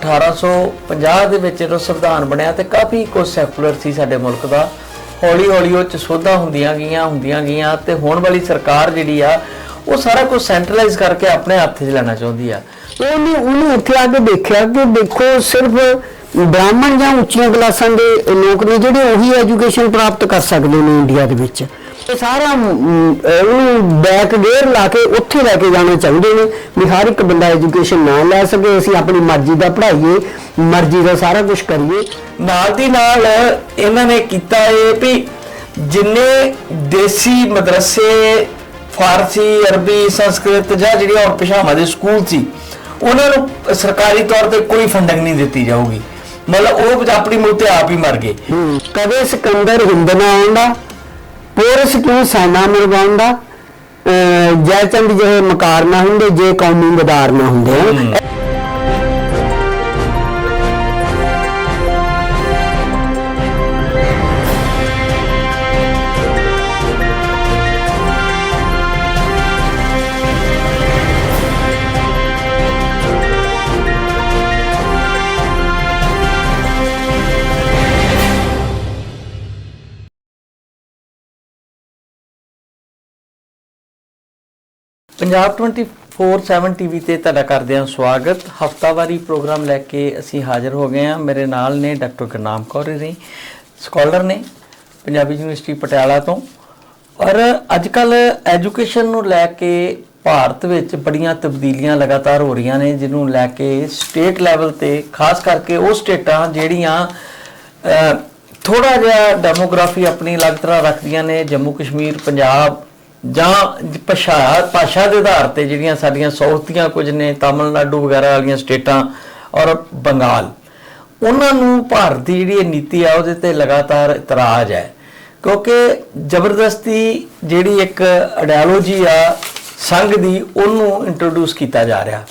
1850 ਦੇ ਵਿੱਚ ਜਦੋਂ ਸੰਵਿਧਾਨ ਬਣਿਆ ਤੇ ਕਾਫੀ ਕੁਝ ਸੈਕੂਲਰ ਸੀ ਸਾਡੇ ਮੁਲਕ ਦਾ। ਹੌਲੀ ਹੌਲੀ ਉਹ ਚ ਸੋਧਾਂ ਹੁੰਦੀਆਂ ਗਈਆਂ ਹੁੰਦੀਆਂ ਗਈਆਂ ਤੇ ਹੁਣ ਵਾਲੀ ਸਰਕਾਰ ਜਿਹੜੀ ਆ, ਉਹ ਸਾਰਾ ਕੁਝ ਸੈਂਟਰਲਾਈਜ਼ ਕਰਕੇ ਆਪਣੇ ਹੱਥ 'ਚ ਲੈਣਾ ਚਾਹੁੰਦੀ ਆ। ਉਹਨੇ ਉਹਨੇ ਉੱਥੇ ਆ ਕੇ ਦੇਖਿਆ ਕਿ ਦੇਖੋ ਸਿਰਫ ਬ੍ਰਾਹਮਣ ਜਾਂ ਉੱਚੀਆਂ ਕਲਾਸਾਂ ਦੇ ਲੋਕ ਨੇ ਜਿਹੜੇ ਉਹੀ ਐਜੂਕੇਸ਼ਨ ਪ੍ਰਾਪਤ ਕਰ ਸਕਦੇ ਨੇ ਇੰਡੀਆ ਦੇ ਵਿੱਚ। ਇਹ ਸਾਰਾ ਉਹਨੂੰ ਬੈਕ ਗੇਅਰ ਲਾ ਕੇ ਉੱਥੇ ਲੈ ਕੇ ਜਾਣਾ ਚਾਹੁੰਦੇ ਨੇ ਵੀ ਹਰ ਇੱਕ ਬੰਦਾ ਐਜੂਕੇਸ਼ਨ ਨਾ ਲੈ ਸਕੇ ਅਸੀਂ ਆਪਣੀ ਮਰਜ਼ੀ ਦਾ ਪੜ੍ਹਾਈਏ ਮਰਜ਼ੀ ਦਾ ਸਾਰਾ ਕੁਝ ਕਰੀਏ। ਨਾਲ ਦੀ ਨਾਲ ਇਹਨਾਂ ਨੇ ਕੀਤਾ ਇਹ ਵੀ ਜਿੰਨੇ ਦੇਸੀ ਮਦਰਸੇ ਫਾਰਸੀ ਅਰਬੀ ਸੰਸਕ੍ਰਿਤ ਜਾਂ ਜਿਹੜੀਆਂ ਹੋਰ ਭਾਸ਼ਾਵਾਂ ਦੇ ਸਕੂਲ ਸੀ ਉਹਨਾਂ ਨੂੰ ਸਰਕਾਰੀ ਤੌਰ ਤੇ ਕੋਈ ਫੰਡਿੰਗ ਨਹੀਂ ਦਿੱਤੀ ਜਾਊਗੀ। ਮਤਲਬ ਉਹ ਆਪਣੀ ਮੁੱਢ ਤੇ ਆਪ ਹੀ ਮਰ ਗਏ। ਕਦੇ ਸਿਕੰਦਰ ਹਿੰਦ ਨਾ ਆਉਂਦਾ ਪੋਰਸ ਕਿਉਂ ਸੈਨਾ ਮਰਵਾਉਂਦਾ ਜੈ ਚੰਦ ਜਿਹੇ ਮਕਾਰ ਨਾ ਹੁੰਦੇ, ਜੇ ਕੌਮੀ ਮਦਾਰ ਨਾ ਹੁੰਦੇ ਪੰਜਾਬ 24/7 ਟੀਵੀ ਤੇ ਤੁਹਾਡਾ ਕਰਦੇ ਹਾਂ ਸਵਾਗਤ। ਹਫਤਾਵਾਰੀ ਪ੍ਰੋਗਰਾਮ ਲੈ ਕੇ ਅਸੀਂ ਹਾਜ਼ਰ ਹੋ ਗਏ ਹਾਂ। ਮੇਰੇ ਨਾਲ ਨੇ ਡਾਕਟਰ ਗੁਰਨਾਮ ਕੌਰ ਜੀ, ਸਕਾਲਰ ਨੇ ਪੰਜਾਬੀ ਯੂਨੀਵਰਸਿਟੀ ਪਟਿਆਲਾ ਤੋਂ। ਔਰ ਅੱਜ ਕੱਲ ਐਜੂਕੇਸ਼ਨ ਨੂੰ ਲੈ ਕੇ ਭਾਰਤ ਵਿੱਚ ਬੜੀਆਂ ਤਬਦੀਲੀਆਂ ਲਗਾਤਾਰ ਹੋ ਰਹੀਆਂ ਨੇ, ਜਿਹਨੂੰ ਲੈ ਕੇ ਸਟੇਟ ਲੈਵਲ ਤੇ, ਖਾਸ ਕਰਕੇ ਉਹ ਸਟੇਟਾਂ ਜਿਹੜੀਆਂ ਥੋੜਾ ਜਿਹਾ ਡੈਮੋਗ੍ਰਾਫੀ ਆਪਣੀ ਅਲੱਗ ਤਰ੍ਹਾਂ ਰੱਖਦੀਆਂ ਨੇ। ਜੰਮੂ ਕਸ਼ਮੀਰ ਪੰਜਾਬ ਜਾਂ ਭਾਸ਼ਾ ਭਾਸ਼ਾ ਦੇ ਆਧਾਰ ਤੇ ਜਿਹੜੀਆਂ ਸਾਡੀਆਂ ਸੌਰਤੀਆਂ ਕੁਝ ਨੇ, ਤਾਮਿਲਨਾਡੂ ਵਗੈਰਾ ਵਾਲੀਆਂ ਸਟੇਟਾਂ ਔਰ ਬੰਗਾਲ, ਉਹਨਾਂ ਨੂੰ ਭਾਰਤ ਦੀ ਜਿਹੜੀ ਇਹ ਨੀਤੀ ਆ, ਉਹਦੇ ਤੇ ਲਗਾਤਾਰ ਇਤਰਾਜ਼ ਹੈ। ਕਿਉਂਕਿ ਜ਼ਬਰਦਸਤੀ ਜਿਹੜੀ ਇੱਕ ਆਈਡੀਓਲੋਜੀ ਆ, ਸੰਘ ਦੀ, ਉਹਨੂੰ ਇੰਟਰੋਡਿਊਸ ਕੀਤਾ ਜਾ ਰਿਹਾ।